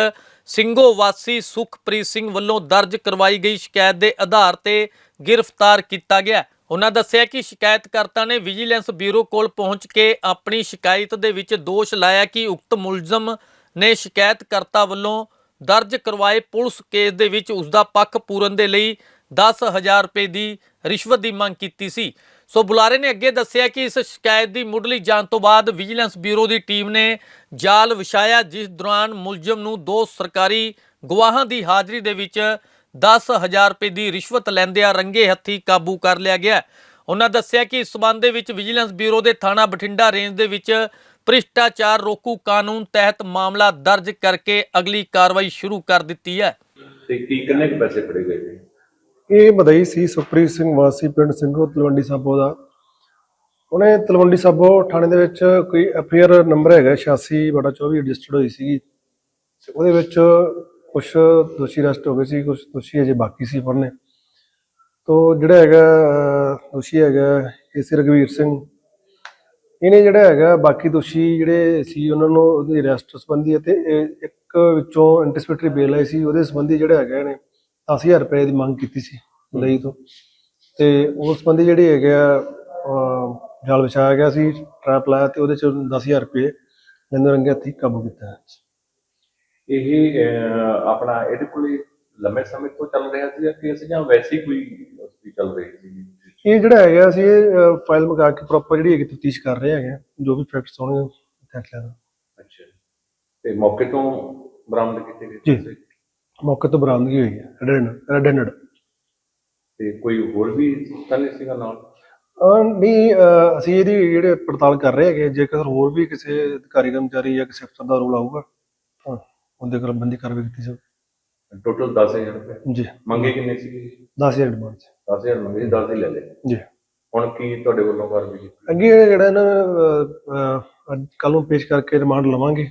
ਸਿੰਘੋ ਵਾਸੀ ਸੁਖਪ੍ਰੀਤ ਸਿੰਘ ਵੱਲੋਂ ਦਰਜ ਕਰਵਾਈ ਗਈ ਸ਼ਿਕਾਇਤ ਦੇ ਆਧਾਰ ਤੇ ਗ੍ਰਿਫਤਾਰ ਕੀਤਾ ਗਿਆ। ਉਹਨਾਂ ਦੱਸਿਆ ਕਿ ਸ਼ਿਕਾਇਤਕਰਤਾ ਨੇ ਵਿਜੀਲੈਂਸ ਬਿਊਰੋ ਕੋਲ ਪਹੁੰਚ ਕੇ ਆਪਣੀ ਸ਼ਿਕਾਇਤ ਦੇ ਵਿੱਚ ਦੋਸ਼ ਲਾਇਆ ਕਿ ਉਕਤ ਮੁਲਜ਼ਮ ਨੇ ਸ਼ਿਕਾਇਤਕਰਤਾ ਵੱਲੋਂ ਦਰਜ ਕਰਵਾਏ ਪੁਲਿਸ ਕੇਸ ਦੇ ਵਿੱਚ ਉਸ ਦਾ ਪੱਖ ਪੂਰਨ ਦੇ ਲਈ 10000 ਰੁਪਏ ਦੀ ਰਿਸ਼ਵਤ ਦੀ ਮੰਗ ਕੀਤੀ ਸੀ। ਸੋ ਬੁਲਾਰੇ ਨੇ ਅੱਗੇ ਦੱਸਿਆ ਕਿ ਇਸ ਸ਼ਿਕਾਇਤ ਦੀ ਮੁੱਢਲੀ ਜਾਂਚ ਤੋਂ ਬਾਅਦ ਵਿਜੀਲੈਂਸ ਬਿਊਰੋ ਦੀ ਟੀਮ ਨੇ ਜਾਲ ਵਿਛਾਇਆ, ਜਿਸ ਦੌਰਾਨ ਮੁਲਜ਼ਮ ਨੂੰ ਦੋ ਸਰਕਾਰੀ ਗਵਾਹਾਂ ਦੀ ਹਾਜ਼ਰੀ ਦੇ ਵਿੱਚ 10000 ਰੁਪਏ ਦੀ ਰਿਸ਼ਵਤ ਲੈਂਦਿਆਂ ਰੰਗੇ ਹੱਥੀ ਕਾਬੂ ਕਰ ਲਿਆ ਗਿਆ। ਉਹਨਾਂ ਦੱਸਿਆ ਕਿ ਇਸ ਸਬੰਧ ਦੇ ਵਿੱਚ ਵਿਜੀਲੈਂਸ ਬਿਊਰੋ ਦੇ ਥਾਣਾ ਬਠਿੰਡਾ ਰੇਂਜ ਦੇ ਵਿੱਚ ਭ੍ਰਿਸ਼ਟਾਚਾਰ ਰੋਕੂ ਕਾਨੂੰਨ ਤਹਿਤ ਮਾਮਲਾ ਦਰਜ ਕਰਕੇ ਅਗਲੀ ਕਾਰਵਾਈ ਸ਼ੁਰੂ ਕਰ ਦਿੱਤੀ ਹੈ। ਤੇ ਕੀ ਕਿੰਨੇ ਕੁ ਪੈਸੇ ਫੜੇ ਗਏ? ਨੇ ਇਹ ਮਦਈ ਸੀ ਸੁਖਪ੍ਰੀਤ ਸਿੰਘ ਵਾਸੀ ਪਿੰਡ ਸਿੰਘੋ ਤਲਵੰਡੀ ਸਾਬੋ ਦਾ। ਉਹਨੇ ਤਲਵੰਡੀ ਸਾਬੋ ਥਾਣੇ ਦੇ ਵਿੱਚ ਕੋਈ ਐਫਆਈਆਰ ਨੰਬਰ ਹੈਗਾ 86 ਬੜਾ 24 ਰਜਿਸਟਰਡ ਹੋਈ ਸੀਗੀ। ਤੇ ਉਹਦੇ ਵਿੱਚ ਕੁਝ ਦੋਸ਼ੀ ਅਰੈਸਟ ਹੋ ਗਏ ਸੀ ਕੁਝ ਦੋਸ਼ੀ ਅਜੇ ਬਾਕੀ ਸੀ ਫੜਨੇ ਤੋਂ ਜਿਹੜਾ ਹੈਗਾ ਦੋਸ਼ੀ ਹੈਗਾ ਇਹ ਸੀ ਰਗਵੀਰ ਸਿੰਘ, ਇਹਨੇ ਜਿਹੜਾ ਹੈਗਾ ਬਾਕੀ ਦੋਸ਼ੀ ਜਿਹੜੇ ਸੀ ਉਹਨਾਂ ਨੂੰ ਉਹਦੀ ਅਰੈਸਟ ਸੰਬੰਧੀ ਅਤੇ ਇਹ ਇੱਕ ਵਿੱਚੋਂ ਐਂਟੀਸਪੇਟਰੀ ਬੇਲ ਆਈ ਸੀ, ਉਹਦੇ ਸੰਬੰਧੀ ਜਿਹੜਾ ਹੈਗਾ ਇਹਨੇ 10000 ਰੁਪਏ ਦੀ ਮੰਗ ਕੀਤੀ ਸੀ ਲਈ ਤੋਂ। ਤੇ ਉਸ ਸੰਬੰਧੀ ਜਿਹੜੀ ਹੈਗੇ ਆ ਜਾਲ ਵਿਛਾਇਆ ਗਿਆ ਸੀ, ਟਰੈਪ ਲਾਇਆ ਤੇ ਉਹਦੇ ਚ 10000 ਰੁਪਏ ਮੈਨੂੰ ਰੰਗੇ ਹੱਥੀ ਕਾਬੂ ਕੀਤਾ ਇਹ ਆਪਣਾ ਇਹਦੇ ਕੋਲੇ ਲੰਮੇ ਸਮੇਂ ਤੋਂ ਚੱਲ ਰਿਹਾ ਸੀ ਕੇਸ ਜਾਂ ਵੈਸੇ ਕੋਈ ਉਸਦੀ ਚੱਲ ਰਹੀ ਸੀ? ਇਹ ਜਿਹੜਾ ਹੈਗਾ ਸੀ ਇਹ ਫਾਈਲ ਮੰਗਾ ਕੇ ਪ੍ਰੋਪਰ ਜਿਹੜੀ ਹੈਗੀ ਤਫਤੀਸ਼ ਕਰ ਰਹੇ ਹੈਗੇ। ਜੋ ਵੀ ਫੈਕਟਸ ਹੋਣਗੇ ਫੈਸਲੇ ਦਾ ਅੱਛਾ ਤੇ ਮੌਕੇ ਤੋਂ ਬਰਾਮਦ ਕੀਤੇ ਗਏ ਜੀ। ਮੌਕੇ ਤੋਂ ਬਰਾਮਦਗੀ ਹੋਈ ਹੈ ਰੈਡ ਰੈਡ ਹੈਂਡਡ ਤੇ ਕੋਈ ਹੋਰ ਵੀ ਤਾਂ ਨਹੀਂ ਸੀਗਾ ਨਾਲ? ਨਹੀਂ ਅਸੀਂ ਇਹਦੀ ਜਿਹੜੇ ਪੜਤਾਲ ਕਰ ਰਹੇ ਹੈਗੇ ਜੇਕਰ ਹੋਰ ਵੀ ਕਿਸੇ ਅਧਿਕਾਰੀ ਕਰਮਚਾਰੀ ਜਾਂ ਕਿਸੇ ਅਫਸਰ ਦਾ ਰੋਲ ਆਊਗਾ ਉਹਦੇ ਕੋਲ ਬੰਦੀ ਕਾਰਵਾਈ ਕੀਤੀ ਜਾਊ। ਟੋਟਲ 10000 ਰੁਪਏ। ਜੀ। ਮੰਗੇ ਕਿੰਨੇ ਸੀਗੇ 10000 ਡਿਮਾਂਡ ਚ। 10000 ਮੰਗੇ 10 ਹੀ ਲੈ ਲਏ। ਜੀ। ਹੁਣ ਕੀ ਤੁਹਾਡੇ ਵੱਲੋਂ ਕਾਰਵਾਈ ਕੀਤੀ ਅੱਗੇ ਇਹ ਜਿਹੜਾ ਇਹਨਾਂ ਕੱਲ ਨੂੰ ਪੇਸ਼ ਕਰਕੇ ਰਿਮਾਂਡ ਲਵਾਂਗੇ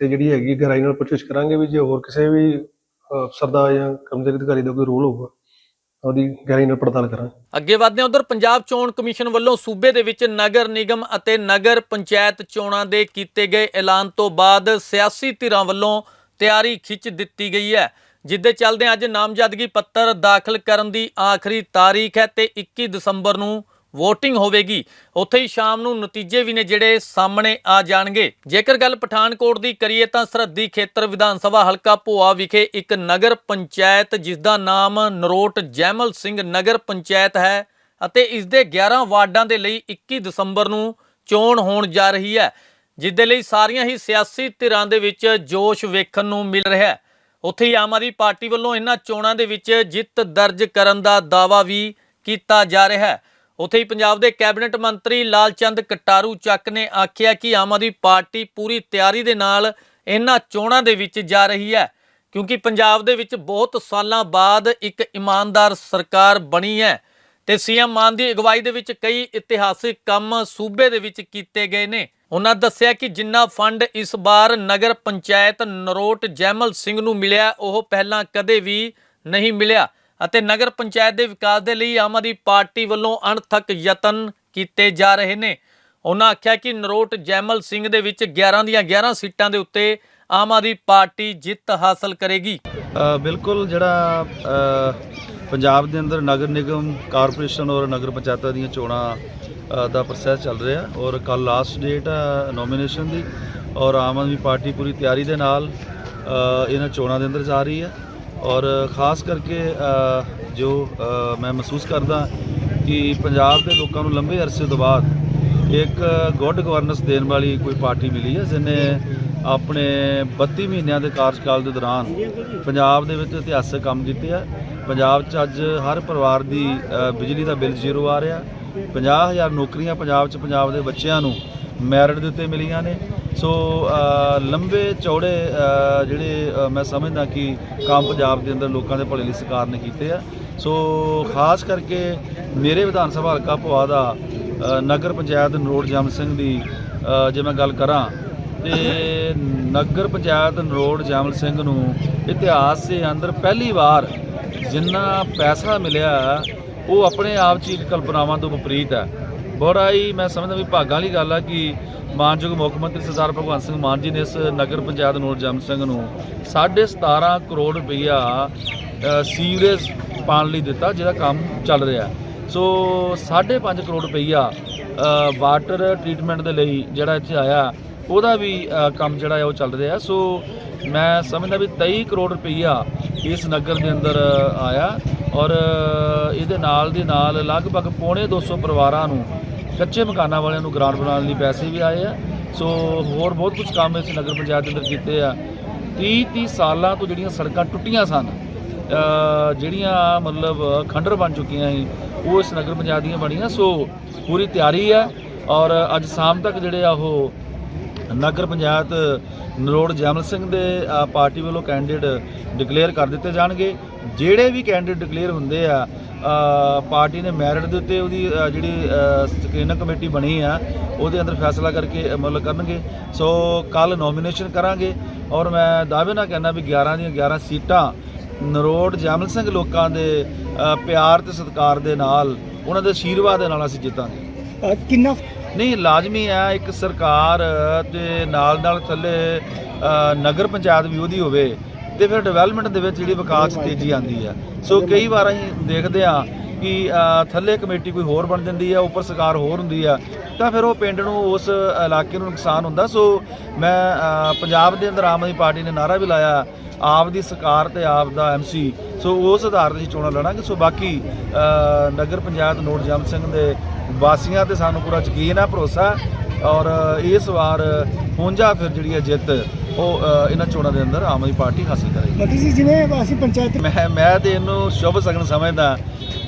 ਤੇ ਜਿਹੜੀ ਹੈਗੀ ਗਹਿਰਾਈ ਨਾਲ ਪੁੱਛਗਿੱਛ ਕਰਾਂਗੇ ਵੀ ਜੇ ਹੋਰ ਕਿਸੇ ਵੀ ਅਹ, ਅਫਸਰ ਦਾ ਜਾਂ ਕਰਮਚਾਰੀ ਅਧਿਕਾਰੀ ਦਾ ਕੋਈ ਰੋਲ ਹੋਊਗਾ ਤਾਂ ਉਹਦੀ ਗਹਿਰਾਈ ਨਾਲ ਪੜਤਾਲ ਕਰਾਂਗੇ। ਅੱਗੇ ਵਧਦੇ ਹਾਂ ਉਧਰ ਪੰਜਾਬ ਚੋਣ ਕਮਿਸ਼ਨ ਵੱਲੋਂ ਸੂਬੇ ਦੇ ਵਿੱਚ ਨਗਰ ਨਿਗਮ ਅਤੇ ਨਗਰ ਪੰਚਾਇਤ ਚੋਣਾਂ ਦੇ ਕੀਤੇ ਗਏ ਐਲਾਨ ਤੋਂ ਬਾਅਦ ਸਿਆਸੀ ਧਿਰਾਂ ਵੱਲੋਂ ਤਿਆਰੀ ਖਿੱਚ ਦਿੱਤੀ ਗਈ ਹੈ, ਜਿੱਦੇ ਚੱਲਦੇ ਅੱਜ ਨਾਮਜ਼ਦਗੀ ਪੱਤਰ ਦਾਖਲ ਕਰਨ ਦੀ ਆਖਰੀ ਤਾਰੀਖ ਹੈ ਤੇ 21 ਦਸੰਬਰ ਨੂੰ ਵੋਟਿੰਗ ਹੋਵੇਗੀ। ਉੱਥੇ ਹੀ ਸ਼ਾਮ ਨੂੰ ਨਤੀਜੇ ਵੀ ਨੇ ਜਿਹੜੇ ਸਾਹਮਣੇ ਆ ਜਾਣਗੇ। ਜੇਕਰ ਗੱਲ ਪਠਾਨਕੋਟ ਦੀ ਕਰੀਏ ਤਾਂ ਸਰਹੱਦੀ ਖੇਤਰ ਵਿਧਾਨ ਸਭਾ ਹਲਕਾ ਭੋਆ ਵਿਖੇ ਇੱਕ ਨਗਰ ਪੰਚਾਇਤ, ਜਿਸ ਦਾ ਨਾਮ ਨਰੋਟ ਜੈਮਲ ਸਿੰਘ ਨਗਰ ਪੰਚਾਇਤ ਹੈ ਅਤੇ ਇਸ ਦੇ 11 ਵਾਰਡਾਂ ਦੇ ਲਈ 21 ਦਸੰਬਰ ਨੂੰ ਚੋਣ ਹੋਣ ਜਾ ਰਹੀ ਹੈ। ਜਿਸ ਦੇ ਲਈ ਸਾਰੀਆਂ ਹੀ ਸਿਆਸੀ ਧਿਰਾਂ ਦੇ ਵਿੱਚ ਜੋਸ਼ ਵੇਖਣ ਨੂੰ ਮਿਲ ਰਿਹਾ ਹੈ। ਉੱਥੇ ਹੀ ਆਮ ਆਦਮੀ ਪਾਰਟੀ ਵੱਲੋਂ ਇਹਨਾਂ ਚੋਣਾਂ ਦੇ ਵਿੱਚ ਜਿੱਤ ਦਰਜ ਕਰਨ ਦਾ ਦਾਅਵਾ ਵੀ ਕੀਤਾ ਜਾ ਰਿਹਾ ਹੈ। ਉੱਥੇ ਹੀ ਪੰਜਾਬ ਦੇ ਕੈਬਨਿਟ ਮੰਤਰੀ ਲਾਲਚੰਦ ਕਟਾਰੂ ਚੱਕ ਨੇ ਆਖਿਆ ਕਿ ਆਮ ਆਦਮੀ ਪਾਰਟੀ ਪੂਰੀ ਤਿਆਰੀ ਦੇ ਨਾਲ ਇਹਨਾਂ ਚੋਣਾਂ ਦੇ ਵਿੱਚ ਜਾ ਰਹੀ ਹੈ, ਕਿਉਂਕਿ ਪੰਜਾਬ ਦੇ ਵਿੱਚ ਬਹੁਤ ਸਾਲਾਂ ਬਾਅਦ ਇੱਕ ਇਮਾਨਦਾਰ ਸਰਕਾਰ ਬਣੀ ਹੈ ਤੇ ਸੀਐਮ ਮਾਨ ਦੀ ਅਗਵਾਈ ਦੇ ਵਿੱਚ ਕਈ ਇਤਿਹਾਸਿਕ ਕੰਮ ਸੂਬੇ ਦੇ ਵਿੱਚ ਕੀਤੇ ਗਏ ਨੇ। ਉਹਨਾਂ ਦੱਸਿਆ ਕਿ ਜਿੰਨਾ ਫੰਡ ਇਸ ਵਾਰ ਨਗਰ ਪੰਚਾਇਤ ਨਰੋਟ ਜੈਮਲ ਸਿੰਘ ਨੂੰ ਮਿਲਿਆ, ਉਹ ਪਹਿਲਾਂ ਕਦੇ ਵੀ ਨਹੀਂ ਮਿਲਿਆ ਅਤੇ ਨਗਰ ਪੰਚਾਇਤ ਦੇ ਵਿਕਾਸ ਦੇ ਲਈ ਆਮ ਆਦਮੀ ਪਾਰਟੀ ਵੱਲੋਂ ਅਣਥੱਕ ਯਤਨ ਕੀਤੇ ਜਾ ਰਹੇ ਨੇ। ਉਹਨਾਂ ਆਖਿਆ ਕਿ ਨਰੋਟ ਜੈਮਲ ਸਿੰਘ ਦੇ ਵਿੱਚ 11 ਦੀਆਂ 11 ਸੀਟਾਂ ਦੇ ਉੱਤੇ ਆਮ ਆਦਮੀ ਪਾਰਟੀ ਜਿੱਤ ਹਾਸਲ ਕਰੇਗੀ। ਬਿਲਕੁਲ ਜਿਹੜਾ ਪੰਜਾਬ ਦੇ ਅੰਦਰ ਨਗਰ ਨਿਗਮ ਕਾਰਪੋਰੇਸ਼ਨ ਔਰ ਨਗਰ ਪੰਚਾਇਤਾਂ ਦੀਆਂ ਚੋਣਾਂ ਦਾ ਪ੍ਰੋਸੈਸ ਚੱਲ ਰਿਹਾ ਔਰ ਕੱਲ ਲਾਸਟ ਡੇਟ ਹੈ ਨੋਮੀਨੇਸ਼ਨ ਦੀ ਔਰ ਆਮ ਆਦਮੀ ਪਾਰਟੀ ਪੂਰੀ ਤਿਆਰੀ ਦੇ ਨਾਲ ਇਹਨਾਂ ਚੋਣਾਂ ਦੇ ਅੰਦਰ ਜਾ ਰਹੀ ਹੈ ਔਰ ਖਾਸ ਕਰਕੇ ਜੋ ਮੈਂ ਮਹਿਸੂਸ ਕਰਦਾ ਕਿ ਪੰਜਾਬ ਦੇ ਲੋਕਾਂ ਨੂੰ ਲੰਬੇ ਅਰਸੇ ਤੋਂ ਬਾਅਦ ਇੱਕ ਗੁੱਡ ਗਵਰਨੈਂਸ ਦੇਣ ਵਾਲੀ ਕੋਈ ਪਾਰਟੀ ਮਿਲੀ ਹੈ ਜਿਹਨੇ ਆਪਣੇ 32 ਮਹੀਨਿਆਂ ਦੇ ਕਾਰਜਕਾਲ ਦੇ ਦੌਰਾਨ ਪੰਜਾਬ ਦੇ ਵਿੱਚ ਇਤਿਹਾਸਕ ਕੰਮ ਕੀਤੇ ਆ। ਪੰਜਾਬ 'ਚ ਅੱਜ ਹਰ ਪਰਿਵਾਰ ਦੀ ਬਿਜਲੀ ਦਾ ਬਿੱਲ ਜ਼ੀਰੋ ਆ ਰਿਹਾ। 50000 ਨੌਕਰੀਆਂ ਪੰਜਾਬ 'ਚ, ਪੰਜਾਬ ਦੇ ਬੱਚਿਆਂ ਨੂੰ ਮੈਰਿਟ ਦੇ ਉੱਤੇ ਮਿਲੀਆਂ ਨੇ। ਸੋ ਲੰਬੇ ਚੌੜੇ ਜਿਹੜੇ ਮੈਂ ਸਮਝਦਾ ਕਿ ਕੰਮ ਪੰਜਾਬ ਦੇ ਅੰਦਰ ਲੋਕਾਂ ਦੇ ਭਲੇ ਲਈ ਸਰਕਾਰ ਨੇ ਕੀਤੇ ਆ। ਸੋ ਖਾਸ ਕਰਕੇ ਮੇਰੇ ਵਿਧਾਨ ਸਭਾ ਹਲਕਾ ਭਵਾ ਦਾ ਨਗਰ ਪੰਚਾਇਤ ਨਰੋੜ ਜਮ ਸਿੰਘ ਦੀ ਜੇ ਮੈਂ ਗੱਲ ਕਰਾਂ, ਤੇ ਨਗਰ ਪੰਚਾਇਤ ਨਰੋੜ ਜਮਲ ਸਿੰਘ ਨੂੰ ਇਤਿਹਾਸ ਦੇ ਅੰਦਰ ਪਹਿਲੀ ਵਾਰ ਜਿੰਨਾ ਪੈਸਾ ਮਿਲਿਆ ਉਹ ਆਪਣੇ ਆਪ 'ਚ ਇੱਕ ਕਲਪਨਾਵਾਂ ਤੋਂ ਵਿਪਰੀਤ ਹੈ। ਬੜਾ ਹੀ ਮੈਂ ਸਮਝਦਾ ਵੀ ਭਾਗਾਂ ਵਾਲੀ ਗੱਲ ਆ ਕਿ ਮਾਨਯੋਗ ਮੁੱਖ ਮੰਤਰੀ ਸਰਦਾਰ ਭਗਵੰਤ ਸਿੰਘ ਮਾਨ ਜੀ ਨੇ ਇਸ ਨਗਰ ਪੰਚਾਇਤ ਨਰੋੜ ਸਿੰਘ ਨੂੰ 17.5 ਕਰੋੜ ਰੁਪਈਆ ਸੀਵਰੇਜ ਪਾਣ ਲਈ ਦਿੱਤਾ, ਜਿਹਦਾ ਕੰਮ ਚੱਲ ਰਿਹਾ ਸੋ 5.5 ਕਰੋੜ ਰੁਪਈਆ ਵਾਟਰ ਟ੍ਰੀਟਮੈਂਟ ਦੇ ਲਈ ਜਿਹੜਾ ਇੱਥੇ ਆਇਆ, ਉਹਦਾ ਵੀ ਕੰਮ ਜਿਹੜਾ ਹੈ ਉਹ ਚੱਲ ਰਿਹਾ ਸੋ ਮੈਂ ਸਮਝਦਾ ਵੀ 23 ਕਰੋੜ ਰੁਪਈਆ ਇਸ ਨਗਰ ਦੇ ਅੰਦਰ ਆਇਆ। ਔਰ ਇਹਦੇ ਨਾਲ ਦੇ ਨਾਲ ਲਗਭਗ ਪੌਣੇ 200 ਪਰਿਵਾਰਾਂ ਨੂੰ ਕੱਚੇ ਮਕਾਨਾਂ ਵਾਲਿਆਂ ਨੂੰ ਗ੍ਰਾਂਟ ਬਣਾਉਣ ਲਈ ਪੈਸੇ ਵੀ ਆਏ ਆ। ਸੋ ਹੋਰ ਬਹੁਤ ਕੁਝ ਕੰਮ ਇਸ ਨਗਰ ਪੰਚਾਇਤ ਦੇ ਅੰਦਰ ਕੀਤੇ ਆ। 30 30 ਸਾਲਾਂ ਤੋਂ ਜਿਹੜੀਆਂ ਸੜਕਾਂ ਟੁੱਟੀਆਂ ਸਨ ਜਿਹੜੀਆਂ ਮਤਲਬ ਖੰਡਰ ਬਣ ਚੁੱਕੀਆਂ ਸੀ, ਉਹ ਇਸ ਨਗਰ ਪੰਚਾਇਤ ਦੀਆਂ ਬਣੀਆਂ। ਸੋ ਪੂਰੀ ਤਿਆਰੀ ਹੈ ਔਰ ਅੱਜ ਸ਼ਾਮ ਤੱਕ ਜਿਹੜੇ ਆ ਉਹ ਨਗਰ ਪੰਚਾਇਤ ਨਰੋੜ ਜੈਮਲ ਸਿੰਘ ਦੇ ਪਾਰਟੀ ਵੱਲੋਂ ਕੈਂਡੀਡੇਟ ਡਿਕਲੇਅਰ ਕਰ ਦਿੱਤੇ ਜਾਣਗੇ। ਜਿਹੜੇ ਵੀ ਕੈਂਡੀਡੇਟ ਡਿਕਲੇਅਰ ਹੁੰਦੇ ਆ ਪਾਰਟੀ ਨੇ ਮੈਰਿਟ ਦੇ ਉੱਤੇ ਉਹਦੀ ਜਿਹੜੀ ਸਕਰੀਨਿੰਗ ਕਮੇਟੀ ਬਣੀ ਆ ਉਹਦੇ ਅੰਦਰ ਫੈਸਲਾ ਕਰਕੇ ਅਮਲ ਕਰਨਗੇ। ਸੋ ਕੱਲ ਨੋਮੀਨੇਸ਼ਨ ਕਰਾਂਗੇ ਔਰ ਮੈਂ ਦਾਅਵੇ ਨਾਲ ਕਹਿੰਦਾ ਵੀ 11 ਦੀਆਂ 11 ਸੀਟਾਂ ਨਰੋੜ ਜੈਮਲ ਸਿੰਘ ਲੋਕਾਂ ਦੇ ਪਿਆਰ ਤੇ ਸਤਿਕਾਰ ਦੇ ਨਾਲ ਉਹਨਾਂ ਦੇ ਆਸ਼ੀਰਵਾਦ ਦੇ ਨਾਲ ਅਸੀਂ ਜਿੱਤਾਂਗੇ। ਕਿੰਨਾ ਨਹੀਂ ਲਾਜ਼ਮੀ ਹੈ ਇੱਕ ਸਰਕਾਰ ਤੇ ਨਾਲ ਨਾਲ ਥੱਲੇ ਨਗਰ ਪੰਚਾਇਤ ਵੀ ਉਹਦੀ ਹੋਵੇ ਤੇ ਫਿਰ ਡਿਵੈਲਪਮੈਂਟ ਦੇ ਵਿੱਚ ਜਿਹੜੀ ਵਿਕਾਸ ਤੇਜ਼ੀ ਆਉਂਦੀ ਹੈ। ਸੋ ਕਈ ਵਾਰ ਅਸੀਂ ਦੇਖਦੇ ਆ ਕਿ ਥੱਲੇ ਕਮੇਟੀ ਕੋਈ ਹੋਰ ਬਣ ਜਾਂਦੀ ਹੈ, ਉੱਪਰ ਸਰਕਾਰ ਹੋਰ ਹੁੰਦੀ ਆ ਤਾਂ ਫਿਰ ਉਹ ਪਿੰਡ ਨੂੰ, ਉਸ ਇਲਾਕੇ ਨੂੰ ਨੁਕਸਾਨ ਹੁੰਦਾ। ਸੋ ਮੈਂ ਪੰਜਾਬ ਦੇ ਅੰਦਰ ਆਮ ਆਦਮੀ ਪਾਰਟੀ ਨੇ ਨਾਰਾ ਵੀ ਲਾਇਆ, ਆਪ ਦੀ ਸਰਕਾਰ ਤੇ ਆਪ ਦਾ ਐਮਸੀ ਸੋ। ਉਸ ਆਧਾਰ ਤੇ ਅਸੀਂ ਚੋਣਾਂ ਲੜਾਂਗੇ। ਸੋ ਬਾਕੀ ਨਗਰ ਪੰਚਾਇਤ ਨੋਟ ਜਮ ਸਿੰਘ ਦੇ ਵਾਸੀਆਂ ਤੇ ਸਾਨੂੰ ਪੂਰਾ ਯਕੀਨ ਆ ਭਰੋਸਾ ਔਰ ਇਸ ਵਾਰ ਹੁੰਜਾ ਫਿਰ ਜਿਹੜੀ ਹੈ ਜਿੱਤ ਉਹ ਇਹਨਾਂ ਚੋਣਾਂ ਦੇ ਅੰਦਰ ਆਮ ਆਦਮੀ ਪਾਰਟੀ ਹਾਸਲ ਕਰੇਗੀ ਮਤੀ ਜੀ ਜਿਵੇਂ ਅਸੀਂ ਪੰਚਾਇਤ ਮੈਂ ਮੈਂ ਤੇ ਇਹਨੂੰ ਸ਼ੁਭ ਸਗਨ ਸਮਝਦਾ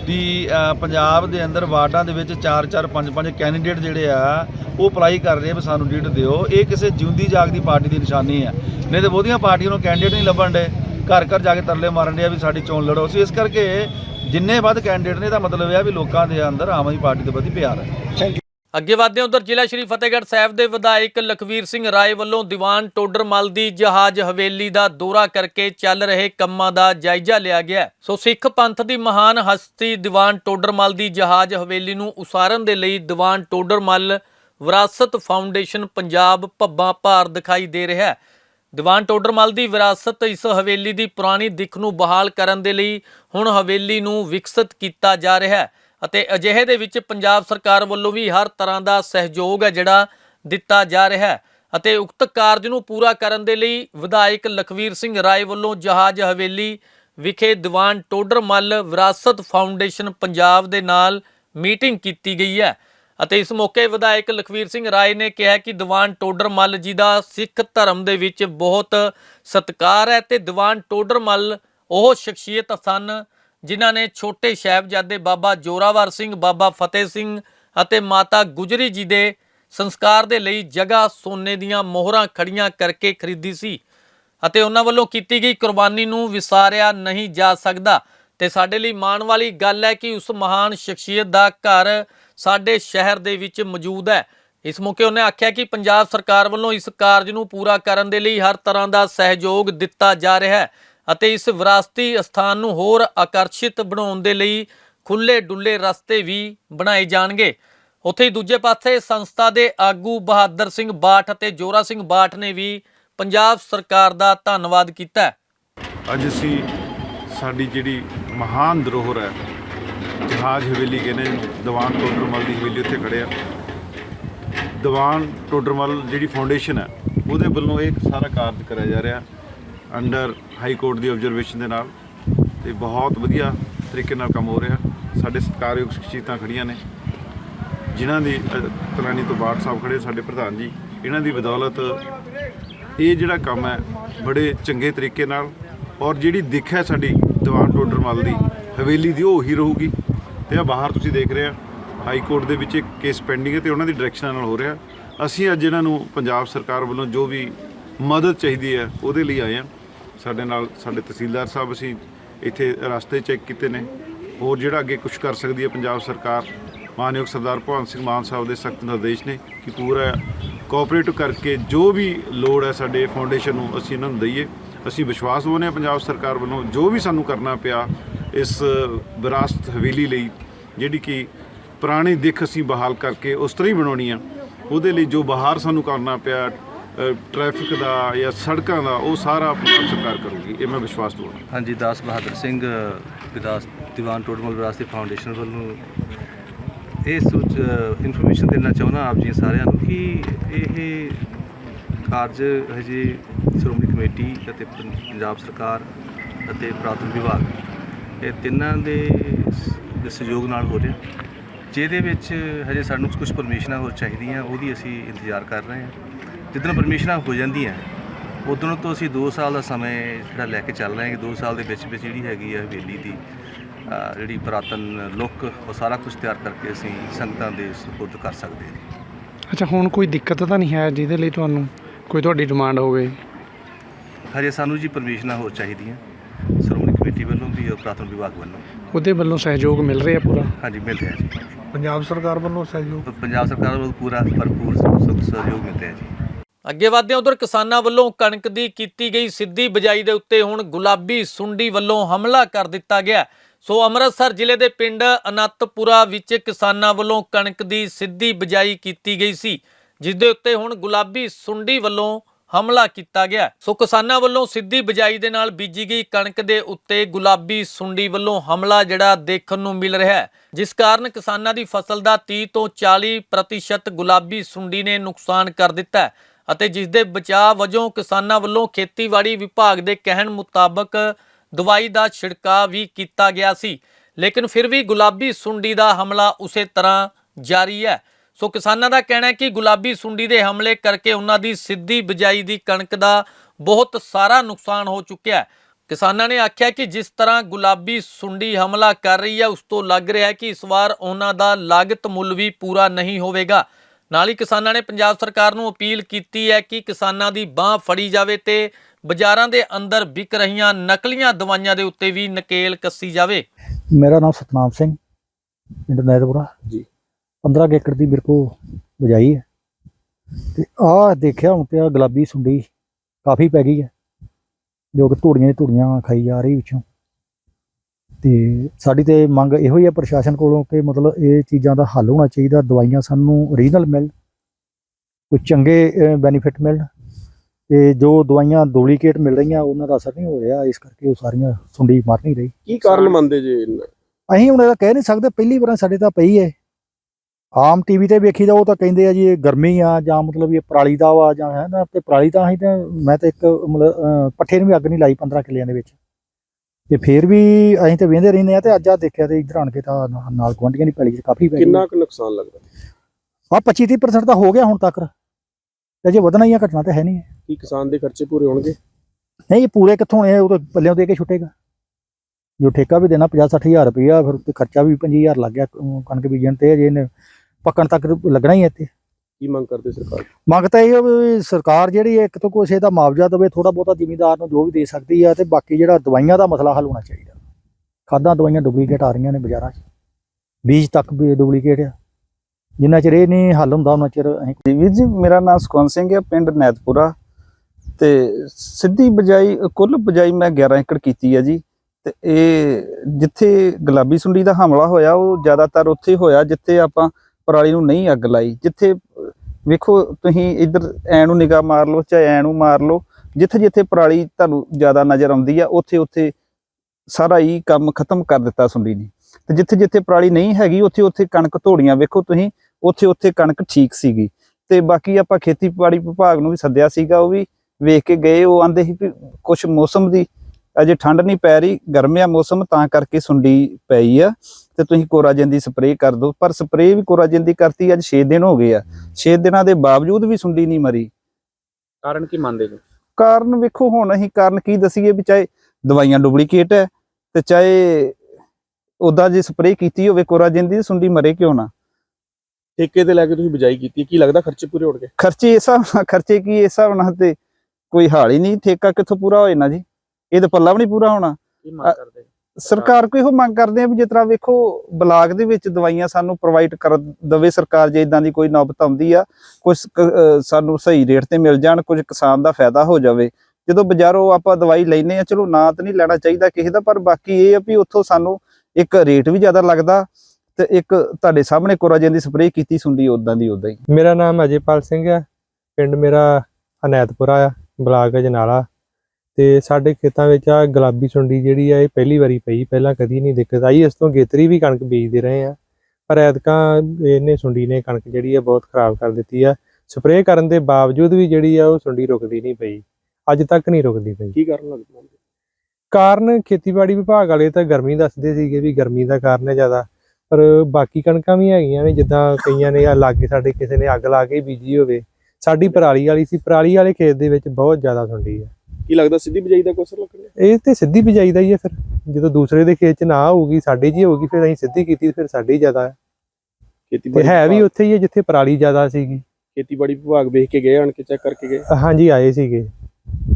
ਵੀ ਪੰਜਾਬ ਦੇ ਅੰਦਰ ਵਾਰਡਾਂ ਦੇ ਵਿੱਚ 4-4 5-5 ਕੈਂਡੀਡੇਟ ਜਿਹੜੇ ਆ ਉਹ ਅਪਲਾਈ ਕਰ ਰਹੇ ਆ ਵੀ ਸਾਨੂੰ ਡੀਟ ਦਿਓ। ਇਹ ਕਿਸੇ ਜਿਉਂਦੀ ਜਾਗਦੀ ਪਾਰਟੀ ਦੀ ਨਿਸ਼ਾਨੀ ਹੈ ਨਹੀਂ ਤੇ ਬਹੁਤੀਆਂ ਪਾਰਟੀਆਂ ਨੂੰ ਕੈਂਡੀਡੇਟ ਨਹੀਂ ਲੱਭਣ ਦੇ। ਘਰ ਘਰ ਜਾ ਕੇ ਤਰਲੇ ਮਾਰਨ ਦੇ ਵੀ ਸਾਡੀ ਚੋਣ ਲੜੋ। ਸੀ ਇਸ ਕਰਕੇ ਜਿੰਨੇ ਵੱਧ ਕੈਂਡੀਡੇਟ ਨੇ ਇਹਦਾ ਮਤਲਬ ਇਹ ਆ ਵੀ ਲੋਕਾਂ ਦੇ ਅੰਦਰ ਆਮ ਆਦਮੀ ਪਾਰਟੀ ਦੇ ਪ੍ਰਤੀ ਪਿਆਰ ਹੈ। ਅੱਗੇ ਵਧਦੇ ਹਾਂ ਉਧਰ ਜ਼ਿਲ੍ਹਾ ਸ਼੍ਰੀ ਫਤਿਹਗੜ੍ਹ ਸਾਹਿਬ ਦੇ ਵਿਧਾਇਕ ਲਖਵੀਰ ਸਿੰਘ ਰਾਏ ਵੱਲੋਂ ਦੀਵਾਨ ਟੋਡਰਮਲ ਦੀ ਜਹਾਜ਼ ਹਵੇਲੀ ਦਾ ਦੌਰਾ ਕਰਕੇ ਚੱਲ ਰਹੇ ਕੰਮਾਂ ਦਾ ਜਾਇਜ਼ਾ ਲਿਆ ਗਿਆ ਸੋ ਸਿੱਖ ਪੰਥ ਦੀ ਮਹਾਨ ਹਸਤੀ ਦੀਵਾਨ ਟੋਡਰਮਲ ਦੀ ਜਹਾਜ਼ ਹਵੇਲੀ ਨੂੰ ਉਸਾਰਨ ਦੇ ਲਈ ਦੀਵਾਨ ਟੋਡਰਮਲ ਵਿਰਾਸਤ ਫਾਊਂਡੇਸ਼ਨ ਪੰਜਾਬ ਭੱਬਾ ਭਾਰ ਦਿਖਾਈ ਦੇ ਰਿਹਾ ਹੈ। ਦੀਵਾਨ ਟੋਡਰਮਲ ਦੀ ਵਿਰਾਸਤ ਇਸ ਹਵੇਲੀ ਦੀ ਪੁਰਾਣੀ ਦਿੱਖ ਨੂੰ ਬਹਾਲ ਕਰਨ ਦੇ ਲਈ ਹੁਣ ਹਵੇਲੀ ਨੂੰ ਵਿਕਸਿਤ ਕੀਤਾ ਜਾ ਰਿਹਾ ਹੈ। ਅਤੇ ਅਜਿਹੇ ਦੇ ਵਿੱਚ ਪੰਜਾਬ ਸਰਕਾਰ ਵੱਲੋਂ ਵੀ ਹਰ ਤਰ੍ਹਾਂ ਦਾ ਸਹਿਯੋਗ ਹੈ ਜਿਹੜਾ ਦਿੱਤਾ ਜਾ ਰਿਹਾ ਹੈ ਅਤੇ ਉਕਤ ਕਾਰਜ ਨੂੰ ਪੂਰਾ ਕਰਨ ਦੇ ਲਈ ਵਿਧਾਇਕ ਲਖਵੀਰ ਸਿੰਘ ਰਾਏ ਵੱਲੋਂ ਜਹਾਜ਼ ਹਵੇਲੀ ਵਿਖੇ ਦੀਵਾਨ ਟੋਡਰ ਮੱਲ ਵਿਰਾਸਤ ਫਾਊਂਡੇਸ਼ਨ ਪੰਜਾਬ ਦੇ ਨਾਲ ਮੀਟਿੰਗ ਕੀਤੀ ਗਈ ਹੈ ਅਤੇ ਇਸ ਮੌਕੇ ਵਿਧਾਇਕ ਲਖਵੀਰ ਸਿੰਘ ਰਾਏ ਨੇ ਕਿਹਾ ਕਿ ਦੀਵਾਨ ਟੋਡਰ ਮੱਲ ਜੀ ਦਾ ਸਿੱਖ ਧਰਮ ਦੇ ਵਿੱਚ ਬਹੁਤ ਸਤਿਕਾਰ ਹੈ ਤੇ ਦੀਵਾਨ ਟੋਡਰ ਮੱਲ ਉਹ ਸ਼ਖਸੀਅਤ ਸਨ ਜਿਨ੍ਹਾਂ ਨੇ ਛੋਟੇ ਸਾਹਿਬਜ਼ਾਦੇ ਬਾਬਾ ਜੋਰਾਵਰ ਸਿੰਘ, ਬਾਬਾ ਫਤਿਹ ਸਿੰਘ ਅਤੇ ਮਾਤਾ ਗੁਜਰੀ ਜੀ ਦੇ ਸੰਸਕਾਰ ਦੇ ਲਈ ਜਗ੍ਹਾ ਸੋਨੇ ਦੀਆਂ ਮੋਹਰਾਂ ਖੜੀਆਂ ਕਰਕੇ ਖਰੀਦੀ ਸੀ ਅਤੇ ਉਹਨਾਂ ਵੱਲੋਂ ਕੀਤੀ ਗਈ ਕੁਰਬਾਨੀ ਨੂੰ ਵਿਸਾਰਿਆ ਨਹੀਂ ਜਾ ਸਕਦਾ। ਤੇ ਸਾਡੇ ਲਈ ਮਾਣ ਵਾਲੀ ਗੱਲ ਹੈ ਕਿ ਉਸ ਮਹਾਨ ਸ਼ਖਸੀਅਤ ਦਾ ਘਰ ਸਾਡੇ ਸ਼ਹਿਰ ਦੇ ਵਿੱਚ ਮੌਜੂਦ ਹੈ। ਇਸ ਮੌਕੇ ਉਹਨੇ ਆਖਿਆ ਕਿ ਪੰਜਾਬ ਸਰਕਾਰ ਵੱਲੋਂ ਇਸ ਕਾਰਜ ਨੂੰ ਪੂਰਾ ਕਰਨ ਦੇ ਲਈ ਹਰ ਤਰ੍ਹਾਂ ਦਾ ਸਹਿਯੋਗ ਦਿੱਤਾ ਜਾ ਰਿਹਾ ਹੈ। ਅਤੇ ਇਸ ਵਿਰਾਸਤੀ ਸਥਾਨ ਨੂੰ ਹੋਰ ਆਕਰਸ਼ਿਤ ਬਣਾਉਣ ਦੇ ਲਈ ਖੁੱਲੇ ਡੁੱਲੇ ਰਸਤੇ ਵੀ ਬਣਾਏ ਜਾਣਗੇ। ਉੱਥੇ ਹੀ ਦੂਜੇ ਪਾਸੇ ਸੰਸਥਾ ਦੇ ਆਗੂ ਬਹਾਦਰ ਸਿੰਘ ਬਾਠ ਅਤੇ ਜੋਰਾ ਸਿੰਘ ਬਾਠ ਨੇ ਵੀ ਪੰਜਾਬ ਸਰਕਾਰ ਦਾ ਧੰਨਵਾਦ ਕੀਤਾ ਅੱਜ ਅਸੀਂ ਸਾਡੀ ਜਿਹੜੀ ਮਹਾਨ ਧਰੋਹਰ ਹੈ ਜਹਾਜ਼ ਹਵੇਲੀ ਕਹਿੰਦੇ ਇਹਨੂੰ, ਦੀਵਾਨ ਟੋਡਰਮਲ ਦੀ ਹਵੇਲੀ ਉੱਥੇ ਖੜੇ ਆ। ਦੀਵਾਨ ਟੋਡਰਮਲ ਜਿਹੜੀ ਫਾਊਂਡੇਸ਼ਨ ਹੈ ਉਹਦੇ ਵੱਲੋਂ ਇਹ ਸਾਰਾ ਕਾਰਜ ਕਰਿਆ ਜਾ ਰਿਹਾ। ਅੰਡਰ ਹਾਈ ਕੋਰਟ ਦੀ ਆਬਜ਼ਰਵੇਸ਼ਨ ਦੇ ਨਾਲ ਤੇ ਬਹੁਤ ਵਧੀਆ ਤਰੀਕੇ ਨਾਲ ਕੰਮ ਹੋ ਰਿਹਾ। ਸਾਡੇ ਸਤਿਕਾਰਯੋਗ ਸ਼ਖਸੀਅਤਾਂ ਖੜੀਆਂ ਨੇ। ਜਿਨ੍ਹਾਂ ਦੀ ਤਲਾਨੀ ਤੋਂ ਬਾਠ ਸਾਹਿਬ ਖੜੇ ਸਾਡੇ ਪ੍ਰਧਾਨ ਜੀ, ਇਹਨਾਂ ਦੀ ਬਦੌਲਤ ਇਹ ਜਿਹੜਾ ਕੰਮ ਹੈ, ਬੜੇ ਚੰਗੇ ਤਰੀਕੇ ਨਾਲ ਔਰ ਜਿਹੜੀ ਦਿੱਖ ਹੈ ਸਾਡੀ ਦੀਵਾਨ ਟੋਡਰਮਲ ਦੀ, ਹਵੇਲੀ ਦੀ ਉਹ ਹੀ ਰਹੂਗੀ। ਤੇ ਆ ਬਾਹਰ ਤੁਸੀਂ ਦੇਖ ਰਹੇ ਆ, ਹਾਈ ਕੋਰਟ ਦੇ ਵਿੱਚ ਇੱਕ ਕੇਸ ਪੈਂਡਿੰਗ ਹੈ ਤੇ ਉਹਨਾਂ ਦੀ ਡਾਇਰੈਕਸ਼ਨ ਨਾਲ ਹੋ ਰਿਹਾ। ਅਸੀਂ ਅੱਜ ਇਹਨਾਂ ਨੂੰ ਪੰਜਾਬ ਸਰਕਾਰ ਵੱਲੋਂ ਜੋ ਵੀ ਮਦਦ ਚਾਹੀਦੀ ਹੈ, ਉਹਦੇ ਲਈ ਆਏ ਆ ਸਾਡੇ ਨਾਲ ਸਾਡੇ ਤਹਿਸੀਲਦਾਰ ਸਾਹਿਬ ਅਸੀਂ ਇੱਥੇ ਰਸਤੇ ਚੈੱਕ ਕੀਤੇ ਨੇ। ਹੋਰ ਜਿਹੜਾ ਅੱਗੇ ਕੁਝ ਕਰ ਸਕਦੀ ਹੈ ਪੰਜਾਬ ਸਰਕਾਰ, ਮਾਨਯੋਗ ਸਰਦਾਰ ਭਗਵੰਤ ਸਿੰਘ ਮਾਨ ਸਾਹਿਬ ਦੇ ਸਖਤ ਨਿਰਦੇਸ਼ ਨੇ ਕਿ ਪੂਰਾ ਕੋਆਪਰੇਟ ਕਰਕੇ ਜੋ ਵੀ ਲੋੜ ਹੈ ਸਾਡੇ ਫਾਊਂਡੇਸ਼ਨ ਨੂੰ ਅਸੀਂ ਇਹਨਾਂ ਨੂੰ ਦਈਏ। ਅਸੀਂ ਵਿਸ਼ਵਾਸ ਦਿਵਾਉਂਦੇ ਹਾਂ ਪੰਜਾਬ ਸਰਕਾਰ ਵੱਲੋਂ ਜੋ ਵੀ ਸਾਨੂੰ ਕਰਨਾ ਪਿਆ ਇਸ ਵਿਰਾਸਤ ਹਵੇਲੀ ਲਈ, ਜਿਹੜੀ ਕਿ ਪੁਰਾਣੀ ਦਿੱਖ ਅਸੀਂ ਬਹਾਲ ਕਰਕੇ ਉਸ ਤਰ੍ਹਾਂ ਹੀ ਬਣਾਉਣੀ ਆ। ਉਹਦੇ ਲਈ ਜੋ ਬਾਹਰ ਸਾਨੂੰ ਕਰਨਾ ਪਿਆ ਟ੍ਰੈਫਿਕ ਦਾ ਜਾਂ ਸੜਕਾਂ ਦਾ ਉਹ ਸਾਰਾ ਪੰਜਾਬ ਸਰਕਾਰ ਕਰੂਗੀ, ਇਹ ਮੈਂ ਵਿਸ਼ਵਾਸ ਦਵਾਉਣਾ ਹਾਂਜੀ, ਦਾਸ ਬਹਾਦਰ ਸਿੰਘ ਵਿਦਾਸ ਦੀਵਾਨ ਟੋਡਮਲ ਵਿਰਾਸਤੀ ਫਾਊਂਡੇਸ਼ਨ ਵੱਲੋਂ ਇਹ ਸੂਚ ਇਨਫੋਰਮੇਸ਼ਨ ਦੇਣਾ ਚਾਹੁੰਦਾ ਆਪ ਜੀ ਸਾਰਿਆਂ ਨੂੰ ਕਿ ਇਹ ਕਾਰਜ ਹਜੇ ਸ਼੍ਰੋਮਣੀ ਕਮੇਟੀ ਅਤੇ ਪੰ- ਪੰਜਾਬ ਸਰਕਾਰ ਅਤੇ ਪੁਰਾਤਨ ਵਿਭਾਗ, ਇਹ ਤਿੰਨਾਂ ਦੇ ਦੇ ਸਹਿਯੋਗ ਨਾਲ ਹੋ ਰਿਹਾ। ਜਿਹਦੇ ਵਿੱਚ ਹਜੇ ਸਾਨੂੰ ਕੁਝ ਪਰਮਿਸ਼ਨਾਂ ਹੋਰ ਚਾਹੀਦੀਆਂ, ਉਹਦੀ ਅਸੀਂ ਇੰਤਜ਼ਾਰ ਕਰ ਰਹੇ ਹਾਂ। ਜਿੱਦਣ ਪਰਮਿਸ਼ਨਾਂ ਹੋ ਜਾਂਦੀਆਂ ਉਦੋਂ ਤੋਂ ਅਸੀਂ 2 ਸਾਲ ਦਾ ਸਮੇਂ ਜਿਹੜਾ ਲੈ ਕੇ ਚੱਲ ਰਹੇ ਹਾਂ ਕਿ 2 ਸਾਲ ਦੇ ਵਿੱਚ ਵਿੱਚ ਜਿਹੜੀ ਹੈਗੀ ਹੈ ਹਵੇਲੀ ਦੀ ਜਿਹੜੀ ਪੁਰਾਤਨ ਲੁੱਕ ਉਹ ਸਾਰਾ ਕੁਝ ਤਿਆਰ ਕਰਕੇ ਅਸੀਂ ਸੰਗਤਾਂ ਦੇ ਸਪੁਰਦ ਕਰ ਸਕਦੇ ਹਾਂ। ਅੱਛਾ ਹੁਣ ਕੋਈ ਦਿੱਕਤ ਤਾਂ ਨਹੀਂ ਹੈ ਜਿਹਦੇ ਲਈ ਤੁਹਾਨੂੰ ਕੋਈ ਤੁਹਾਡੀ ਡਿਮਾਂਡ ਹੋਵੇ? ਹਜੇ ਸਾਨੂੰ ਜੀ ਪਰਮਿਸ਼ਨਾਂ ਹੋਰ ਚਾਹੀਦੀਆਂ। ਸ਼੍ਰੋਮਣੀ ਕਮੇਟੀ ਵੱਲੋਂ ਵੀ ਔਰ ਪੁਰਾਤਨ ਵਿਭਾਗ ਵੱਲੋਂ। ਉਹਦੇ ਵੱਲੋਂ ਸਹਿਯੋਗ ਮਿਲ ਰਿਹਾ ਪੂਰਾ? ਹਾਂਜੀ ਮਿਲ ਰਿਹਾ ਜੀ। ਪੰਜਾਬ ਸਰਕਾਰ ਵੱਲੋਂ ਸਹਿਯੋਗ? ਪੰਜਾਬ ਸਰਕਾਰ ਵੱਲੋਂ ਪੂਰਾ ਭਰਪੂਰ ਸਹਿਯੋਗ ਮਿਲ ਰਿਹਾ ਜੀ। ਅੱਗੇ ਵਧਦੇ ਉਧਰ ਕਿਸਾਨਾਂ ਵੱਲੋਂ ਕਣਕ ਦੀ ਕੀਤੀ ਗਈ ਸਿੱਧੀ ਬਜਾਈ ਦੇ ਉੱਤੇ ਹੁਣ ਗੁਲਾਬੀ ਸੁੰਡੀ ਵੱਲੋਂ ਹਮਲਾ ਕਰ ਦਿੱਤਾ ਗਿਆ। ਸੋ ਅੰਮ੍ਰਿਤਸਰ ਜ਼ਿਲ੍ਹੇ ਦੇ ਪਿੰਡ ਅਨੰਤਪੁਰਾ ਵਿੱਚ ਕਿਸਾਨਾਂ ਵੱਲੋਂ ਕਣਕ ਦੀ ਸਿੱਧੀ ਬਜਾਈ ਕੀਤੀ ਗਈ ਸੀ ਜਿਸ ਦੇ ਉੱਤੇ ਹੁਣ ਗੁਲਾਬੀ ਸੁੰਡੀ ਵੱਲੋਂ ਹਮਲਾ ਕੀਤਾ ਗਿਆ। ਸੋ ਕਿਸਾਨਾਂ ਵੱਲੋਂ ਸਿੱਧੀ ਬਜਾਈ ਦੇ ਨਾਲ ਬੀਜੀ ਗਈ ਕਣਕ ਦੇ ਉੱਤੇ ਗੁਲਾਬੀ ਸੁੰਡੀ ਵੱਲੋਂ ਹਮਲਾ ਜਿਹੜਾ ਦੇਖਣ ਨੂੰ ਮਿਲ ਰਿਹਾ ਹੈ, ਜਿਸ ਕਾਰਨ ਕਿਸਾਨਾਂ ਦੀ ਫਸਲ ਦਾ 30 ਤੋਂ 40% ਪ੍ਰਤੀਸ਼ਤ ਗੁਲਾਬੀ ਸੁੰਡੀ ਨੇ ਨੁਕਸਾਨ ਕਰ ਦਿੱਤਾ ਹੈ। ਅਤੇ ਜਿਸ ਦੇ ਬਚਾਅ ਵਜੋਂ ਕਿਸਾਨਾਂ ਵੱਲੋਂ ਖੇਤੀਬਾੜੀ ਵਿਭਾਗ ਦੇ ਕਹਿਣ ਮੁਤਾਬਕ ਦਵਾਈ ਦਾ ਛਿੜਕਾਅ ਵੀ ਕੀਤਾ ਗਿਆ ਸੀ। ਲੇਕਿਨ ਫਿਰ ਵੀ ਗੁਲਾਬੀ ਸੁੰਡੀ ਦਾ ਹਮਲਾ ਉਸੇ ਤਰ੍ਹਾਂ ਜਾਰੀ ਹੈ। ਸੋ ਕਿਸਾਨਾਂ ਦਾ ਕਹਿਣਾ ਹੈ ਕਿ ਗੁਲਾਬੀ ਸੁੰਡੀ ਦੇ ਹਮਲੇ ਕਰਕੇ ਉਹਨਾਂ ਦੀ ਸਿੱਧੀ ਬਿਜਾਈ ਦੀ ਕਣਕ ਦਾ ਬਹੁਤ ਸਾਰਾ ਨੁਕਸਾਨ ਹੋ ਚੁੱਕਿਆ ਹੈ। ਕਿਸਾਨਾਂ ਨੇ ਆਖਿਆ ਕਿ ਜਿਸ ਤਰ੍ਹਾਂ ਗੁਲਾਬੀ ਸੁੰਡੀ ਹਮਲਾ ਕਰ ਰਹੀ ਹੈ, ਉਸ ਤੋਂ ਲੱਗ ਰਿਹਾ ਹੈ ਕਿ ਇਸ ਵਾਰ ਉਹਨਾਂ ਦਾ ਲਾਗਤ ਮੁੱਲ ਵੀ ਪੂਰਾ ਨਹੀਂ ਹੋਵੇਗਾ। ਨਾਲ ਹੀ ਕਿਸਾਨਾਂ ਨੇ ਪੰਜਾਬ ਸਰਕਾਰ ਨੂੰ ਅਪੀਲ ਕੀਤੀ ਹੈ ਕਿ ਕਿਸਾਨਾਂ ਦੀ ਬਾਹ ਫੜੀ ਜਾਵੇ ਤੇ ਬਾਜ਼ਾਰਾਂ ਦੇ ਅੰਦਰ ਵਿਕ ਰਹੀਆਂ ਨਕਲੀਆਂ ਦਵਾਈਆਂ ਦੇ ਉੱਤੇ ਵੀ ਨਕੇਲ ਕੱਸੀ ਜਾਵੇ। ਮੇਰਾ ਨਾਮ ਸਤਨਾਮ ਸਿੰਘ ਪਿੰਡ ਨੈਦਪੁਰਾ ਜੀ। 15 ਕੁ ਏਕੜ ਦੀ ਮੇਰੇ ਕੋ ਬਜਾਈ ਹੈ। ਤੇ ਆਹ ਦੇਖਿਆ ਹੁਣ ਤੇ ਆ ਗੁਲਾਬੀ ਸੁੰਡੀ ਕਾਫੀ ਪੈ ਗਈ ਹੈ ਜੋ ਕਿ ਧੂੜੀਆਂ ਦੀ ਧੂੜੀਆਂ ਖਾਈ ਜਾ ਰਹੀ ਵਿੱਚੋਂ। ਤੇ ਸਾਡੀ ਤੇ ਮੰਗ ਇਹੋ ਹੀ ਹੈ ਪ੍ਰਸ਼ਾਸਨ ਕੋਲੋਂ ਕਿ ਮਤਲਬ ਇਹ ਚੀਜ਼ਾਂ ਦਾ ਹੱਲ ਹੋਣਾ ਚਾਹੀਦਾ ਦਵਾਈਆਂ ਸਾਨੂੰ ਓਰੀਜਨਲ ਮਿਲ ਕੋਈ ਚੰਗੇ ਬੈਨੀਫਿਟ ਮਿਲਣ ਤੇ ਜੋ ਦਵਾਈਆਂ ਡੁਪਲੀਕੇਟ ਮਿਲ ਰਹੀਆਂ ਉਹਨਾਂ ਦਾ ਅਸਰ ਨਹੀਂ ਹੋ ਰਿਹਾ ਇਸ ਕਰਕੇ ਉਹ ਸਾਰੀਆਂ ਸੁੰਡੀ ਮਰ ਨਹੀਂ ਰਹੀ। ਕੀ ਕਾਰਨ ਮੰਨਦੇ ਜੇ? ਅਸੀਂ ਹੁਣ ਇਹਦਾ ਕਹਿ ਨਹੀਂ ਸਕਦੇ ਪਹਿਲੀ ਵਾਰ ਸਾਡੇ ਤਾਂ ਪਈ ਹੈ ਆਮ ਟੀਵੀ ਤੇ ਵੇਖੀਦਾ ਉਹ ਤਾਂ ਕਹਿੰਦੇ ਆ ਜੀ ਇਹ ਗਰਮੀ ਆ ਜਾਂ ਮਤਲਬ ਇਹ ਪਰਾਲੀ ਦਾ ਵਾ ਜਾਂ ਹੈ ਨਾ ਤੇ ਪਰਾਲੀ ਤਾਂ ਅਸੀਂ ਤਾਂ ਮੈਂ ਤਾਂ ਇੱਕ ਮਤਲਬ ਪੱਠੇ ਨੂੰ ਵੀ ਅੱਗ ਨਹੀਂ ਲਾਈ 15 ਕਿੱਲਿਆਂ ਦੇ ਵਿੱਚ। ਤੇ ਫੇਰ ਵੀ ਅਸੀਂ ਤੇ ਵੇਂਦੇ ਰਹਿੰਦੇ ਆ ਤੇ ਅੱਜ ਆ ਦੇਖਿਆ ਤੇ ਇੱਧਰ ਆਣ ਕੇ ਤਾਂ ਨਾ- ਨਾਲ ਗੁਆਂਢੀਆਂ ਦੀ ਪੈਲੀ 'ਚ ਕਾਫੀ ਪੈ ਗਈ। ਕਿੰਨਾ ਕੁ ਨੁਕਸਾਨ ਲੱਗਦਾ? ਆ 25 30% ਤਾਂ ਹੋ ਗਿਆ ਹੁਣ ਤੱਕ। ਤੇ ਜੇ ਵਧਣਾ ਹੀ ਆ ਘਟਣਾ ਤਾਂ ਹੈ ਨਹੀਂ। ਕੀ ਕਿਸਾਨ ਦੇ ਖਰਚੇ ਪੂਰੇ ਹੋਣਗੇ? ਨਹੀਂ ਇਹ ਪੂਰੇ ਕਿੱਥੋਂ ਹੋਣੇ ਆ? ਉਹ ਤਾਂ ਪੱਲਿਓਂ ਦੇ ਕੇ ਛੁੱਟੇਗਾ। ਜੋ ਠੇਕਾ ਵੀ ਦੇਣਾ 50 60000 ਰੁਪਇਆ ਫਿਰ ਉੱਤੇ ਖਰਚਾ ਵੀ 25000 ਲੱਗ ਗਿਆ ਅਮ ਕਣਕ ਬੀਜਣ ਤੇ ਜੇ ਇਹਨੇ ਪੱਕਣ ਤੱਕ ਲੱਗਣਾ ਹੀ ਹੈ ਇੱਥੇ। ਕੀ ਮੰਗ ਕਰਦੇ ਸਰਕਾਰ? ਮੰਗ ਤਾਂ ਇਹ ਆ ਵੀ ਸਰਕਾਰ ਜਿਹੜੀ ਹੈ ਇੱਕ ਤੋਂ ਕੁਛ ਇਹਦਾ ਮੁਆਵਜ਼ਾ ਦੇਵੇ ਥੋੜਾ ਬਹੁਤਾ ਜ਼ਿਮੀਂਦਾਰ ਨੂੰ ਜੋ ਵੀ ਦੇ ਸਕਦੀ ਆ ਤੇ ਬਾਕੀ ਜਿਹੜਾ ਦਵਾਈਆਂ ਦਾ ਮਸਲਾ ਹੱਲ ਹੋਣਾ ਚਾਹੀਦਾ। ਖਾਦਾਂ ਦਵਾਈਆਂ ਡੁਪਲੀਕੇਟ ਆ ਰਹੀਆਂ ਨੇ ਬਾਜ਼ਾਰਾਂ 'ਚ। ਬੀਜ ਤੱਕ ਵੀ ਡੁਪਲੀਕੇਟ ਆ। ਜਿੰਨਾ ਚਿਰ ਇਹ ਨਹੀਂ ਹੱਲ ਹੁੰਦਾ ਉਹਨਾਂ ਚਿਰ ਅਸੀਂ ਵੀਰ ਜੀ ਮੇਰਾ ਨਾਮ ਸੁਖਵੰਤ ਸਿੰਘ ਹੈ ਪਿੰਡ ਨੈਤਪੁਰਾ ਤੇ ਸਿੱਧੀ ਬਜਾਈ ਕੁੱਲ ਬਜਾਈ ਮੈਂ 11 ਏਕੜ ਕੀਤੀ ਹੈ ਜੀ। ਤੇ ਇਹ ਜਿੱਥੇ ਗੁਲਾਬੀ ਸੁੰਡੀ ਦਾ ਹਮਲਾ ਹੋਇਆ ਉਹ ਜ਼ਿਆਦਾਤਰ ਉੱਥੇ ਹੋਇਆ ਜਿੱਥੇ ਆਪਾਂ ਪਰਾਲੀ ਨੂੰ ਨਹੀਂ ਅੱਗ ਲਾਈ, ਜਿੱਥੇ, ਵੇਖੋ ਤੁਸੀਂ ਇੱਧਰ ਐ ਨੂੰ ਨਿਗਾਹ ਮਾਰ ਲਓ, ਚਾਹੇ ਐ ਨੂੰ ਮਾਰ ਲਓ, ਜਿੱਥੇ ਜਿੱਥੇ ਪਰਾਲੀ ਤੁਹਾਨੂੰ ਜ਼ਿਆਦਾ ਨਜ਼ਰ ਆਉਂਦੀ ਆ, ਉੱਥੇ ਉੱਥੇ ਸਾਰਾ ਹੀ ਕੰਮ ਖਤਮ ਕਰ ਦਿੱਤਾ ਸੁੰਡੀ ਨੇ। ਤੇ ਜਿੱਥੇ ਜਿੱਥੇ ਪਰਾਲੀ ਨਹੀਂ ਹੈਗੀ, ਉੱਥੇ ਉੱਥੇ ਕਣਕ ਧੋੜੀਆਂ, ਵੇਖੋ ਤੁਸੀਂ, ਉੱਥੇ ਉੱਥੇ ਕਣਕ ਠੀਕ ਸੀਗੀ। ਤੇ ਬਾਕੀ ਆਪਾਂ ਖੇਤੀਬਾੜੀ ਵਿਭਾਗ ਨੂੰ ਵੀ ਸੱਦਿਆ ਸੀਗਾ, ਉਹ ਵੀ ਵੇਖ ਕੇ ਗਏ, ਉਹ ਆਂਦੇ ਸੀ ਵੀ ਕੁਝ ਮੌਸਮ ਦੀ ਅਜੇ ਠੰਡ ਨਹੀਂ ਪੈ ਰਹੀ ਗਰਮਿਆ ਮੌਸਮ ਤਾਂ ਕਰਕੇ ਸੁੰਡੀ ਪਈ ਆ। ਤੇ ਤੁਸੀਂ ਕੋਰਾਜਨ ਦੀ ਸਪਰੇਅ ਕਰ ਦਿਓ। ਪਰ ਸਪਰੇਅ ਵੀ ਕੋਰਾਜਨ ਦੀ ਕਰਤੀ ਅੱਜ 6 ਦਿਨ ਹੋ ਗਏ ਆ। 6 ਦਿਨਾਂ ਦੇ ਬਾਵਜੂਦ ਵੀ ਸੁੰਡੀ ਨਹੀਂ ਮਰੀ। ਕਾਰਨ ਕੀ ਮੰਨਦੇ ਜੀ? ਕਾਰਨ ਵੇਖੋ ਹੁਣ ਅਸੀਂ ਕਾਰਨ ਕੀ ਦਸੀਏ ਵੀ ਚਾਹੇ ਦਵਾਈਆਂ ਡੁਪਲੀਕੇਟ ਹੈ ਤੇ ਚਾਹੇ ਉਦਾਂ ਜੇ ਸਪਰੇਅ ਕੀਤੀ ਹੋਵੇ ਕੋਰਾਜਨ ਦੀ ਸੁੰਡੀ ਮਰੇ ਕਿਉਂ ਨਾ? ਠੇਕੇ ਤੇ ਲੈ ਕੇ ਤੁਸੀਂ ਬਜਾਈ ਕੀਤੀ ਕੀ ਲੱਗਦਾ ਖਰਚੇ ਪੂਰੇ ਹੋਣਗੇ? ਖਰਚੇ ਇਸ ਹਿਸਾਬ ਨਾਲ ਖਰਚੇ ਕੀ ਇਸ ਹਿਸਾਬ ਨਾਲ ਤੇ ਕੋਈ ਹਾਲ ਹੀ ਨਹੀਂ। ਠੇਕਾ ਕਿੱਥੋਂ ਪੂਰਾ ਹੋ ਜਾਣਾ ਜੀ? ਇਹ ਤਾਂ ਪੱਲਾ ਵੀ ਨਹੀਂ ਪੂਰਾ ਹੋਣਾ। ਕੀ ਮੰਗ ਕਰਦੇ? ਸਰਕਾਰ ਕੋਈ ਇਹੋ ਮੰਗ ਕਰਦੇ ਆ ਵੀ ਜਿਸ ਤਰ੍ਹਾਂ ਵੇਖੋ ਬਲਾਕ ਦੇ ਵਿੱਚ ਦਵਾਈਆਂ ਸਾਨੂੰ ਪ੍ਰੋਵਾਈਡ ਕਰ ਦਵੇ ਸਰਕਾਰ ਜੇ ਇਦਾਂ ਦੀ ਕੋਈ ਨੌਬਤ ਆਉਂਦੀ ਆ ਕੁਝ ਸਾਨੂੰ ਸਹੀ ਰੇਟ ਤੇ ਮਿਲ ਜਾਣ ਕੁਝ ਕਿਸਾਨ ਦਾ ਫਾਇਦਾ ਹੋ ਜਾਵੇ। ਜਦੋਂ ਬਾਜ਼ਾਰੋਂ ਆਪਾਂ ਦਵਾਈ ਲੈਨੇ ਆ ਚਲੋ ਨਾ ਤਾਂ ਨਹੀਂ ਲੈਣਾ ਚਾਹੀਦਾ ਕਿਸੇ ਦਾ ਪਰ ਬਾਕੀ ਇਹ ਆ ਵੀ ਉੱਥੋਂ ਸਾਨੂੰ ਇੱਕ ਰੇਟ ਵੀ ਜ਼ਿਆਦਾ ਲੱਗਦਾ ਤੇ ਇੱਕ ਤੁਹਾਡੇ ਸਾਹਮਣੇ ਕੋਰਾਜਨ ਦੀ ਸਪਰੇਅ ਕੀਤੀ ਸੁੰਡੀ ਉਦਾਂ ਦੀ ਉਦਾਂ ਹੀ। ਮੇਰਾ ਨਾਮ ਅਜੇਪਾਲ ਸਿੰਘ ਹੈ ਪਿੰਡ ਮੇਰਾ ਅਨੈਤਪੁਰਾ ਆ ਬਲਾਕ ਅਜਨਾਲਾ। ਤੇ ਸਾਡੇ ਖੇਤਾਂ ਵਿੱਚ ਆ ਗੁਲਾਬੀ ਸੁੰਡੀ ਜਿਹੜੀ ਆ ਇਹ ਪਹਿਲੀ ਵਾਰੀ ਪਈ ਪਹਿਲਾਂ ਕਦੀ ਨਹੀਂ ਦਿੱਕਤ ਆਈ। ਇਸ ਤੋਂ ਗੇਤਰੀ ਵੀ ਕਣਕ ਬੀਜਦੇ ਰਹੇ ਆ। ਪਰ ਐਤਕਾਂ ਇਹਨੇ ਸੁੰਡੀ ਨੇ ਕਣਕ ਜਿਹੜੀ ਆ ਬਹੁਤ ਖਰਾਬ ਕਰ ਦਿੱਤੀ ਆ। ਸਪਰੇਅ ਕਰਨ ਦੇ ਬਾਵਜੂਦ ਵੀ ਜਿਹੜੀ ਆ ਉਹ ਸੁੰਡੀ ਰੁਕਦੀ ਨਹੀਂ ਪਈ। ਅੱਜ ਤੱਕ ਨਹੀਂ ਰੁਕਦੀ ਪਈ। ਕੀ ਕਾਰਨ ਲੱਗਦਾ ਕਾਰਨ ਖੇਤੀਬਾੜੀ ਵਿਭਾਗ ਵਾਲੇ ਤਾਂ ਗਰਮੀ ਦੱਸਦੇ ਸੀਗੇ ਵੀ ਗਰਮੀ ਦਾ ਕਾਰਨ ਹੈ ਜ਼ਿਆਦਾ। ਪਰ ਬਾਕੀ ਕਣਕਾਂ ਵੀ ਹੈਗੀਆਂ ਨੇ ਜਿੱਦਾਂ ਕਈਆਂ ਨੇ ਆ ਲਾਗੇ ਸਾਡੇ ਕਿਸੇ ਨੇ ਅੱਗ ਲਾ ਕੇ ਬੀਜੀ ਹੋਵੇ। ਸਾਡੀ ਪਰਾਲੀ ਵਾਲੀ ਸੀ ਪਰਾਲੀ ਵਾਲੇ ਖੇਤ ਦੇ ਵਿੱਚ ਬਹੁਤ ਜ਼ਿਆਦਾ ਸੁੰਡੀ ਹੈ ਕੀ ਲੱਗਦਾ ਸਿੱਧੀ ਬਿਜਾਈ ਦਾ ਕੋਈ ਅਸਰ ਲੱਗਣਾ ਇਹ ਤੇ ਸਿੱਧੀ ਬਿਜਾਈ ਦਾ ਹੀ ਹੈ ਫਿਰ। ਜਦੋਂ ਦੂਸਰੇ ਦੇ ਖੇਤ 'ਚ ਨਾ ਹੋਊਗੀ ਸਾਡੇ ਹੀ ਹੋਊਗੀ ਫਿਰ ਅਸੀਂ ਸਿੱਧੀ ਕੀਤੀ ਫਿਰ ਸਾਡੀ ਹੀ ਜ਼ਿਆਦਾ ਹੈ। ਖੇਤੀਬਾੜੀ ਹੈ ਵੀ ਉੱਥੇ ਹੀ ਹੈ ਜਿੱਥੇ ਪਰਾਲੀ ਜ਼ਿਆਦਾ ਸੀਗੀ। ਖੇਤੀਬਾੜੀ ਵਿਭਾਗ ਵੇਖ ਕੇ ਗਏ ਆਣ ਕੇ ਚੈੱਕ ਕਰਕੇ ਗਏ? ਹਾਂਜੀ ਆਏ ਸੀਗੇ।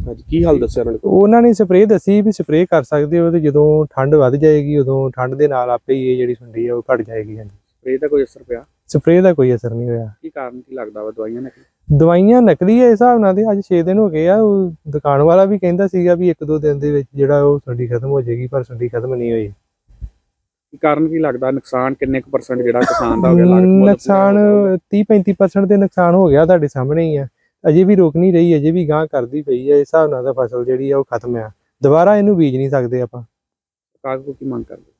ਹਾਂਜੀ ਕੀ ਹਾਲ ਦੱਸਿਆ ਉਹਨਾਂ ਨੇ? ਉਹਨਾਂ ਨੇ ਸਪਰੇਅ ਦੱਸੀ ਵੀ ਸਪਰੇਅ ਕਰ ਸਕਦੇ ਹੋ ਤੇ ਜਦੋਂ ਠੰਡ ਵੱਧ ਜਾਏਗੀ ਉਦੋਂ ਠੰਡ ਦੇ ਨਾਲ ਆਪੇ ਹੀ ਇਹ ਜਿਹੜੀ ਸੁੰਡੀ ਹੈ ਉਹ ਘਟ ਜਾਏਗੀ ਹਾਂਜੀ। ਸਪਰੇਅ ਦਾ ਕੋਈ ਅਸਰ ਪਿਆ? ਸਪਰੇਅ ਦਾ ਕੋਈ ਅਸਰ ਨਹੀਂ ਹੋਇਆ। ਕੀ ਕਾਰਨ ਕੀ ਲੱਗਦਾ ਵਾ ਦਵਾਈਆਂ ਨੇ ਦਵਾਈਆਂ ਨਕਲੀ ਹੈ ਇਸ ਹਿਸਾਬ ਨਾਲ ਤੇ ਅੱਜ 6 ਦਿਨ ਹੋ ਗਏ ਆ ਉਹ ਦੁਕਾਨ ਵਾਲਾ ਵੀ ਕਹਿੰਦਾ ਸੀਗਾ ਵੀ ਇੱਕ ਦੋ ਦਿਨ ਦੇ ਵਿੱਚ ਜਿਹੜਾ ਉਹ ਸੁੰਡੀ ਖਤਮ ਹੋ ਜਾਏਗੀ ਪਰ ਸੁੰਡੀ ਖਤਮ ਨਹੀਂ ਹੋਈ। ਕੀ ਕਾਰਨ ਕੀ ਲੱਗਦਾ? ਨੁਕਸਾਨ ਕਿੰਨੇ ਕੁ ਪਰਸੈਂਟ ਜਿਹੜਾ ਕਿਸਾਨ ਦਾ ਹੋ ਗਿਆ ਪੂਰਾ ਨੁਕਸਾਨ ਹੋ ਗਿਆ? 30-35% ਦੇ ਨੁਕਸਾਨ ਹੋ ਗਿਆ ਤੁਹਾਡੇ ਸਾਹਮਣੇ ਹੀ ਆ। ਅਜੇ ਵੀ ਰੁਕ ਨਹੀਂ ਰਹੀ ਅਜੇ ਵੀ ਗਾਂ ਕਰਦੀ ਪਈ ਹੈ ਇਸ ਹਿਸਾਬ ਨਾਲ ਤਾਂ ਫਸਲ ਜਿਹੜੀ ਆ ਉਹ ਖਤਮ ਆ। ਦੁਬਾਰਾ ਇਹਨੂੰ ਬੀਜ ਨਹੀਂ ਸਕਦੇ ਆਪਾਂ। ਕੋਲ ਕੀ ਮੰਗ ਕਰਦੇ?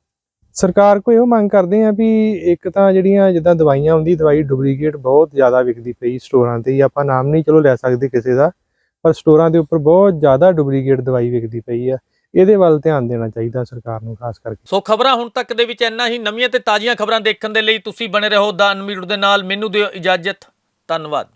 ਸਰਕਾਰ ਕੋਲ ਇਹੋ ਮੰਗ ਕਰਦੇ ਆ ਵੀ ਇੱਕ ਤਾਂ ਜਿਹੜੀਆਂ ਜਿੱਦਾਂ ਦਵਾਈਆਂ ਹੁੰਦੀ, ਦਵਾਈ ਡੁਪਲੀਕੇਟ ਬਹੁਤ ਜ਼ਿਆਦਾ ਵਿਕਦੀ ਪਈ ਸਟੋਰਾਂ ਤੇ, ਆਪਾਂ ਨਾਮ ਨਹੀਂ ਚਲੋ ਲੈ ਸਕਦੇ ਕਿਸੇ ਦਾ, ਪਰ ਸਟੋਰਾਂ ਦੇ ਉੱਪਰ ਬਹੁਤ ਜ਼ਿਆਦਾ ਡੁਪਲੀਕੇਟ ਦਵਾਈ ਵਿਕਦੀ ਪਈ ਆ। ਇਹਦੇ ਵੱਲ ਧਿਆਨ ਦੇਣਾ ਚਾਹੀਦਾ ਸਰਕਾਰ ਨੂੰ, ਖਾਸ ਕਰਕੇ। ਸੋ ਖਬਰਾਂ ਹੁਣ ਤੱਕ ਦੇ ਵਿੱਚ ਇੰਨਾ ਹੀ। ਨਵੀਆਂ ਤੇ ਤਾਜ਼ੀਆਂ ਖਬਰਾਂ ਦੇਖਣ ਦੇ ਲਈ ਤੁਸੀਂ ਬਣੇ ਰਹੋ ਦਾ ਅਨਮੀਟ ਦੇ ਨਾਲ। ਮੈਨੂੰ ਦਿਓ ਇਜਾਜ਼ਤ। ਧੰਨਵਾਦ।